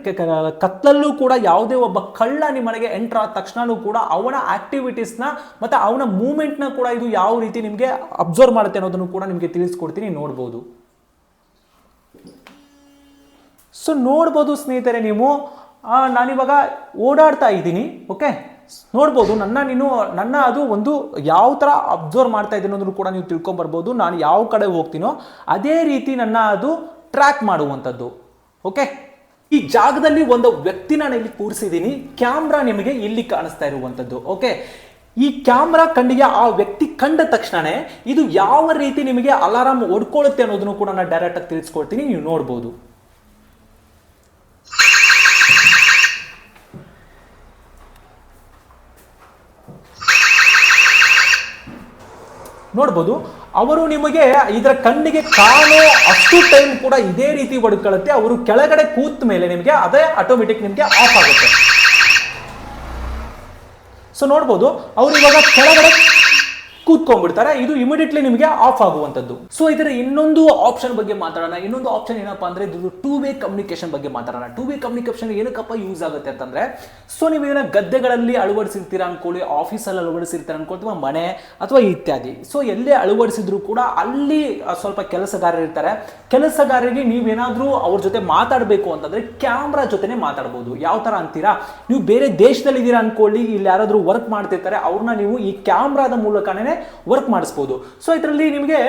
ಕತ್ತಲಲ್ಲೂ ಕೂಡ ಯಾವುದೇ ಒಬ್ಬ ಕಳ್ಳ ನಿಮ್ಮ ಮನೆಗೆ ಎಂಟ್ರ್ ಆದ ತಕ್ಷಣನೂ ಕೂಡ ಅವನ ಆಕ್ಟಿವಿಟೀಸ್ನ ಮತ್ತು ಅವನ ಮೂವ್ಮೆಂಟ್ನ ಕೂಡ ಇದು ಯಾವ ರೀತಿ ನಿಮಗೆ ಅಬ್ಸರ್ವ್ ಮಾಡುತ್ತೆ ಅನ್ನೋದನ್ನು ಕೂಡ ನಿಮಗೆ ತಿಳಿಸ್ಕೊಡ್ತೀನಿ, ನೋಡ್ಬೋದು. ಸೊ ನೋಡ್ಬೋದು ಸ್ನೇಹಿತರೆ ನೀವು. ನಾನಿವಾಗ ಓಡಾಡ್ತಾ ಇದ್ದೀನಿ ಓಕೆ ನೋಡ್ಬೋದು, ನನ್ನ ನೀನು, ನನ್ನ ಅದು ಒಂದು ಯಾವ ಥರ ಅಬ್ಸರ್ವ್ ಮಾಡ್ತಾ ಇದ್ದೀನಿ ಅನ್ನೋದನ್ನು ಕೂಡ ನೀವು ತಿಳ್ಕೊಂಬರ್ಬೋದು ನಾನು ಯಾವ ಕಡೆ ಹೋಗ್ತೀನೋ ಅದೇ ರೀತಿ ನನ್ನ ಅದು ಟ್ರ್ಯಾಕ್ ಮಾಡುವಂಥದ್ದು ಓಕೆ ಈ ಜಾಗದಲ್ಲಿ ಒಂದು ವ್ಯಕ್ತಿನ ಇಲ್ಲಿ ಕೂರಿಸಿದ್ದೀನಿ, ಕ್ಯಾಮ್ರಾ ನಿಮಗೆ ಇಲ್ಲಿ ಕಾಣಿಸ್ತಾ ಇರುವಂಥದ್ದು ಓಕೆ ಈ ಕ್ಯಾಮ್ರಾ ಕಣ್ಣಿಗೆ ಆ ವ್ಯಕ್ತಿ ಕಂಡ ತಕ್ಷಣನೇ ಇದು ಯಾವ ರೀತಿ ನಿಮಗೆ ಅಲಾರಾಮ್ ಹೊಡ್ಕೊಳ್ಳುತ್ತೆ ಅನ್ನೋದನ್ನು ಕೂಡ ನಾನು ಡೈರೆಕ್ಟಾಗಿ ತಿಳಿಸ್ಕೊಡ್ತೀನಿ, ನೀವು ನೋಡ್ಬೋದು. ನೋಡ್ಬೋದು, ಅವರು ನಿಮಗೆ ಇದರ ಕಣ್ಣಿಗೆ ಕಾಣೋ ಅಷ್ಟು ಟೈಮ್ ಕೂಡ ಇದೇ ರೀತಿ ಹೊಡ್ಕೊಳ್ಳುತ್ತೆ, ಅವರು ಕೆಳಗಡೆ ಕೂತ ಮೇಲೆ ನಿಮಗೆ ಅದೇ ಆಟೋಮೆಟಿಕ್ ನಿಮಗೆ ಆಫ್ ಆಗುತ್ತೆ. ಸೊ ನೋಡ್ಬೋದು ಅವ್ರು ಇವಾಗ ಕೆಳಗಡೆ ಕೂತ್ಕೊಂಡ್ಬಿಡ್ತಾರೆ. ಇದು ಇಮಿಡಿಯೇಟ್ಲಿ ನಿಮಗೆ ಆಫ್ ಆಗುವಂಥದ್ದು. ಸೊ ಇದರ ಇನ್ನೊಂದು ಆಪ್ಷನ್ ಬಗ್ಗೆ ಮಾತಾಡೋಣ. ಇನ್ನೊಂದು ಆಪ್ಷನ್ ಏನಪ್ಪಾ ಅಂದ್ರೆ ಇದು ಟೂ ವೇ ಕಮ್ಯುನಿಕೇಶನ್ ಬಗ್ಗೆ ಮಾತಾಡೋಣ. ಟೂ ವೇ ಕಮ್ಯುನಿಕೇಶನ್ ಏನಕ್ಕಪ್ಪ ಯೂಸ್ ಆಗುತ್ತೆ ಅಂತಂದ್ರೆ ಸೊ ನೀವು ಏನೋ ಗದ್ದೆಗಳಲ್ಲಿ ಅಳವಡಿಸಿರ್ತೀರಾ ಅನ್ಕೊಳ್ಳಿ ಆಫೀಸಲ್ಲಿ ಅಳವಡಿಸಿರ್ತೀರ ಅನ್ಕೊಳ್ಳಿ, ಅಥವಾ ಮನೆ, ಅಥವಾ ಇತ್ಯಾದಿ. ಸೊ ಎಲ್ಲೇ ಅಳವಡಿಸಿದ್ರು ಕೂಡ ಅಲ್ಲಿ ಸ್ವಲ್ಪ ಕೆಲಸಗಾರರು ಇರ್ತಾರೆ. ಕೆಲಸಗಾರರಿಗೆ ನೀವೇನಾದ್ರೂ ಅವ್ರ ಜೊತೆ ಮಾತಾಡಬೇಕು ಅಂತಂದ್ರೆ ಕ್ಯಾಮ್ರಾ ಜೊತೆನೆ ಮಾತಾಡ್ಬೋದು. ಯಾವ ತರ ಅಂತೀರಾ? ನೀವು ಬೇರೆ ದೇಶದಲ್ಲಿ ಇದ್ದೀರಾ ಅನ್ಕೊಳ್ಳಿ, ಇಲ್ಲಿ ಯಾರಾದ್ರೂ ವರ್ಕ್ ಮಾಡ್ತಿರ್ತಾರೆ, ಅವ್ರನ್ನ ನೀವು ಈ ಕ್ಯಾಮ್ರಾದ ಮೂಲಕನೇ ವರ್ಕ್ ಮಾಡಿಸ್ಬೋದು. ಸೊ ಇದರಲ್ಲಿ ನಿಮಗೆ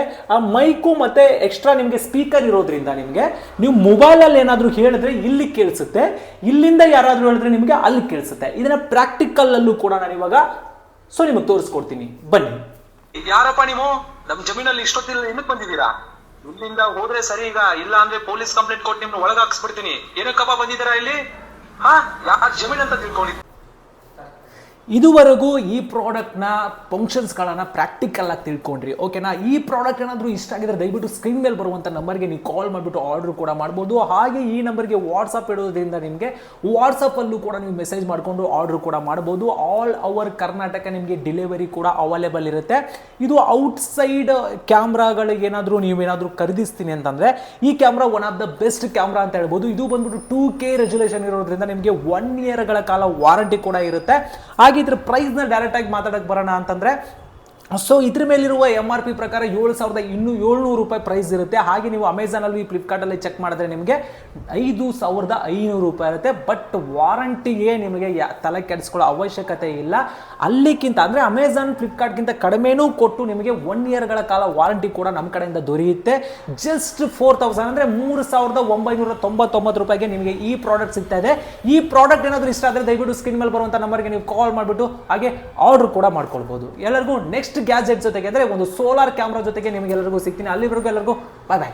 ಮೈಕು ಮತ್ತೆ ಎಕ್ಸ್ಟ್ರಾ ನಿಮಗೆ ಸ್ಪೀಕರ್ ಇರೋದ್ರಿಂದ ನಿಮಗೆ ನೀವು ಮೊಬೈಲಲ್ಲಿ ಏನಾದರೂ ಹೇಳಿದ್ರೆ ಇಲ್ಲಿ ಕೇಳಿಸುತ್ತೆ, ಇಲ್ಲಿಂದ ಯಾರಾದರೂ ಹೇಳಿದ್ರೆ ನಿಮಗೆ ಅಲ್ಲಿ ಕೇಳಿಸುತ್ತೆ. ಇದನ್ನ ಪ್ರಾಕ್ಟಿಕಲ್ ಅಲ್ಲೂ ಕೂಡ ನಾನು ಇವಾಗ ಸೊ ನಿಮಗೆ ತೋರಿಸ್ಕೊಡ್ತೀನಿ. ಬನ್ನಿ. ಯಾರಪ್ಪ ನೀವು? ನಮ್ ಜಮೀನಲ್ಲಿ ಇಷ್ಟೊತ್ತಿಲ್ಲ ಏನಕ್ಕೆ ಬಂದಿದ್ದೀರಾ? ಇಲ್ಲಿಂದ ಹೋದ್ರೆ ಸರಿ ಈಗ, ಇಲ್ಲ ಅಂದ್ರೆ ಪೊಲೀಸ್ ಕಂಪ್ಲೇಂಟ್ ಕೊಟ್ಟು ನಿಮ್ನ ಒಳಗಾಕ್ಸ್ಬಿಡ್ತೀನಿ. ಏನಕ್ಕಪ್ಪ ಬಂದಿದ್ದೀರಾ ಇಲ್ಲಿ? ಹಾ, ಯಾರ ಜಮೀನ್ ಅಂತ ತಿಳ್ಕೊಂಡಿದ್ದೀರಾ ಇದುವರೆಗೂ ಈ ಪ್ರಾಡಕ್ಟ್ನ ಫಂಕ್ಷನ್ಸ್ಗಳನ್ನು ಪ್ರಾಕ್ಟಿಕಲ್ ಆಗಿ ತಿಳ್ಕೊಂಡ್ರಿ, ಓಕೆನಾ? ಈ ಪ್ರಾಡಕ್ಟ್ ಏನಾದರೂ ಇಷ್ಟ ಆಗಿದ್ರೆ ದಯವಿಟ್ಟು ಸ್ಕ್ರೀನ್ ಮೇಲೆ ಬರುವಂಥ ನಂಬರ್ಗೆ ನೀವು ಕಾಲ್ ಮಾಡಿಬಿಟ್ಟು ಆರ್ಡರ್ ಕೂಡ ಮಾಡ್ಬೋದು. ಹಾಗೆ ಈ ನಂಬರ್ಗೆ ವಾಟ್ಸಪ್ ಇಡೋದ್ರಿಂದ ನಿಮಗೆ ವಾಟ್ಸಪ್ಪಲ್ಲೂ ಕೂಡ ನೀವು ಮೆಸೇಜ್ ಮಾಡಿಕೊಂಡು ಆರ್ಡರ್ ಕೂಡ ಮಾಡ್ಬೋದು. ಆಲ್ ಅವರ್ ಕರ್ನಾಟಕ ನಿಮಗೆ ಡೆಲಿವರಿ ಕೂಡ ಅವೈಲೇಬಲ್ ಇರುತ್ತೆ. ಇದು ಔಟ್ಸೈಡ್ ಕ್ಯಾಮ್ರಾಗಳಿಗೇನಾದರೂ ನೀವೇನಾದರೂ ಖರೀದಿಸ್ತೀನಿ ಅಂತಂದರೆ, ಈ camera one of the best camera ಅಂತ ಹೇಳ್ಬೋದು. ಇದು ಬಂದ್ಬಿಟ್ಟು ಟೂ ಕೆ ರೆಜುಲೇಷನ್ ಇರೋದ್ರಿಂದ ನಿಮಗೆ ಒನ್ ಇಯರ್ಗಳ ಕಾಲ ವಾರಂಟಿ ಕೂಡ ಇರುತ್ತೆ. ಹಾಗೆ ಇದ್ರ ಪ್ರೈಸ್ನ ಡೈರೆಕ್ಟಾಗಿ ಮಾತಾಡಕ್ಕೆ ಬರೋಣ ಅಂತಂದರೆ ಸೊ ಇದ್ರ ಮೇಲಿರುವ ಎಂ ಆರ್ ಪಿ ಪ್ರಕಾರ ಏಳು ಸಾವಿರದ ಇನ್ನೂ ಏಳ್ನೂರು ರೂಪಾಯಿ ಪ್ರೈಸ್ ಇರುತ್ತೆ. ಹಾಗೆ ನೀವು ಅಮೆಝಾನಲ್ಲಿ ಫ್ಲಿಪ್ಕಾರ್ಟಲ್ಲಿ ಚೆಕ್ ಮಾಡಿದ್ರೆ ನಿಮಗೆ ಐದು ಸಾವಿರದ ಐನೂರು ರೂಪಾಯಿ ಇರುತ್ತೆ. ಬಟ್ ವಾರಂಟಿಗೆ ನಿಮಗೆ ತಲೆ ಕೆಡಿಸ್ಕೊಳ್ಳೋ ಅವಶ್ಯಕತೆ ಇಲ್ಲ. ಅಲ್ಲಿಗಿಂತ ಅಂದರೆ ಅಮೆಝಾನ್ ಫ್ಲಿಪ್ಕಾರ್ಟ್ಗಿಂತ ಕಡಿಮೆನೂ ಕೊಟ್ಟು ನಿಮಗೆ ಒನ್ ಇಯರ್ಗಳ ಕಾಲ ವಾರಂಟಿ ಕೂಡ ನಮ್ಮ ಕಡೆಯಿಂದ ದೊರೆಯುತ್ತೆ. ಜಸ್ಟ್ ಫೋರ್ ತೌಸಂಡ್ ಅಂದರೆ ಮೂರು ಸಾವಿರದ ಒಂಬೈನೂರ ತೊಂಬತ್ತೊಂಬತ್ತು ರೂಪಾಯಿಗೆ ನಿಮಗೆ ಈ ಪ್ರಾಡಕ್ಟ್ ಸಿಗ್ತಾ ಇದೆ. ಈ ಪ್ರಾಡಕ್ಟ್ ಏನಾದರೂ ಇಷ್ಟ ಆದರೆ ದಯವಿಟ್ಟು ಸ್ಕ್ರೀನ್ ಮೇಲೆ ಬರುವಂಥ ನಂಬರ್ಗೆ ನೀವು ಕಾಲ್ ಮಾಡಿಬಿಟ್ಟು ಹಾಗೆ ಆರ್ಡರ್ ಕೂಡ ಮಾಡ್ಕೊಳ್ಬೋದು. ಎಲ್ಲರಿಗೂ ನೆಕ್ಸ್ಟ್ ಗ್ಯಾಜೆಟ್ ಜೊತೆಗೆ ಅಂದರೆ ಒಂದು ಸೋಲಾರ್ ಕ್ಯಾಮ್ರಾ ಜೊತೆಗೆ ನಿಮಗೆಲ್ಲರಿಗೂ ಸಿಗ್ತೀನಿ. ಅಲ್ಲಿವರೆಗೂ ಎಲ್ಲರಿಗೂ ಬಾಯ್ ಬಾಯ್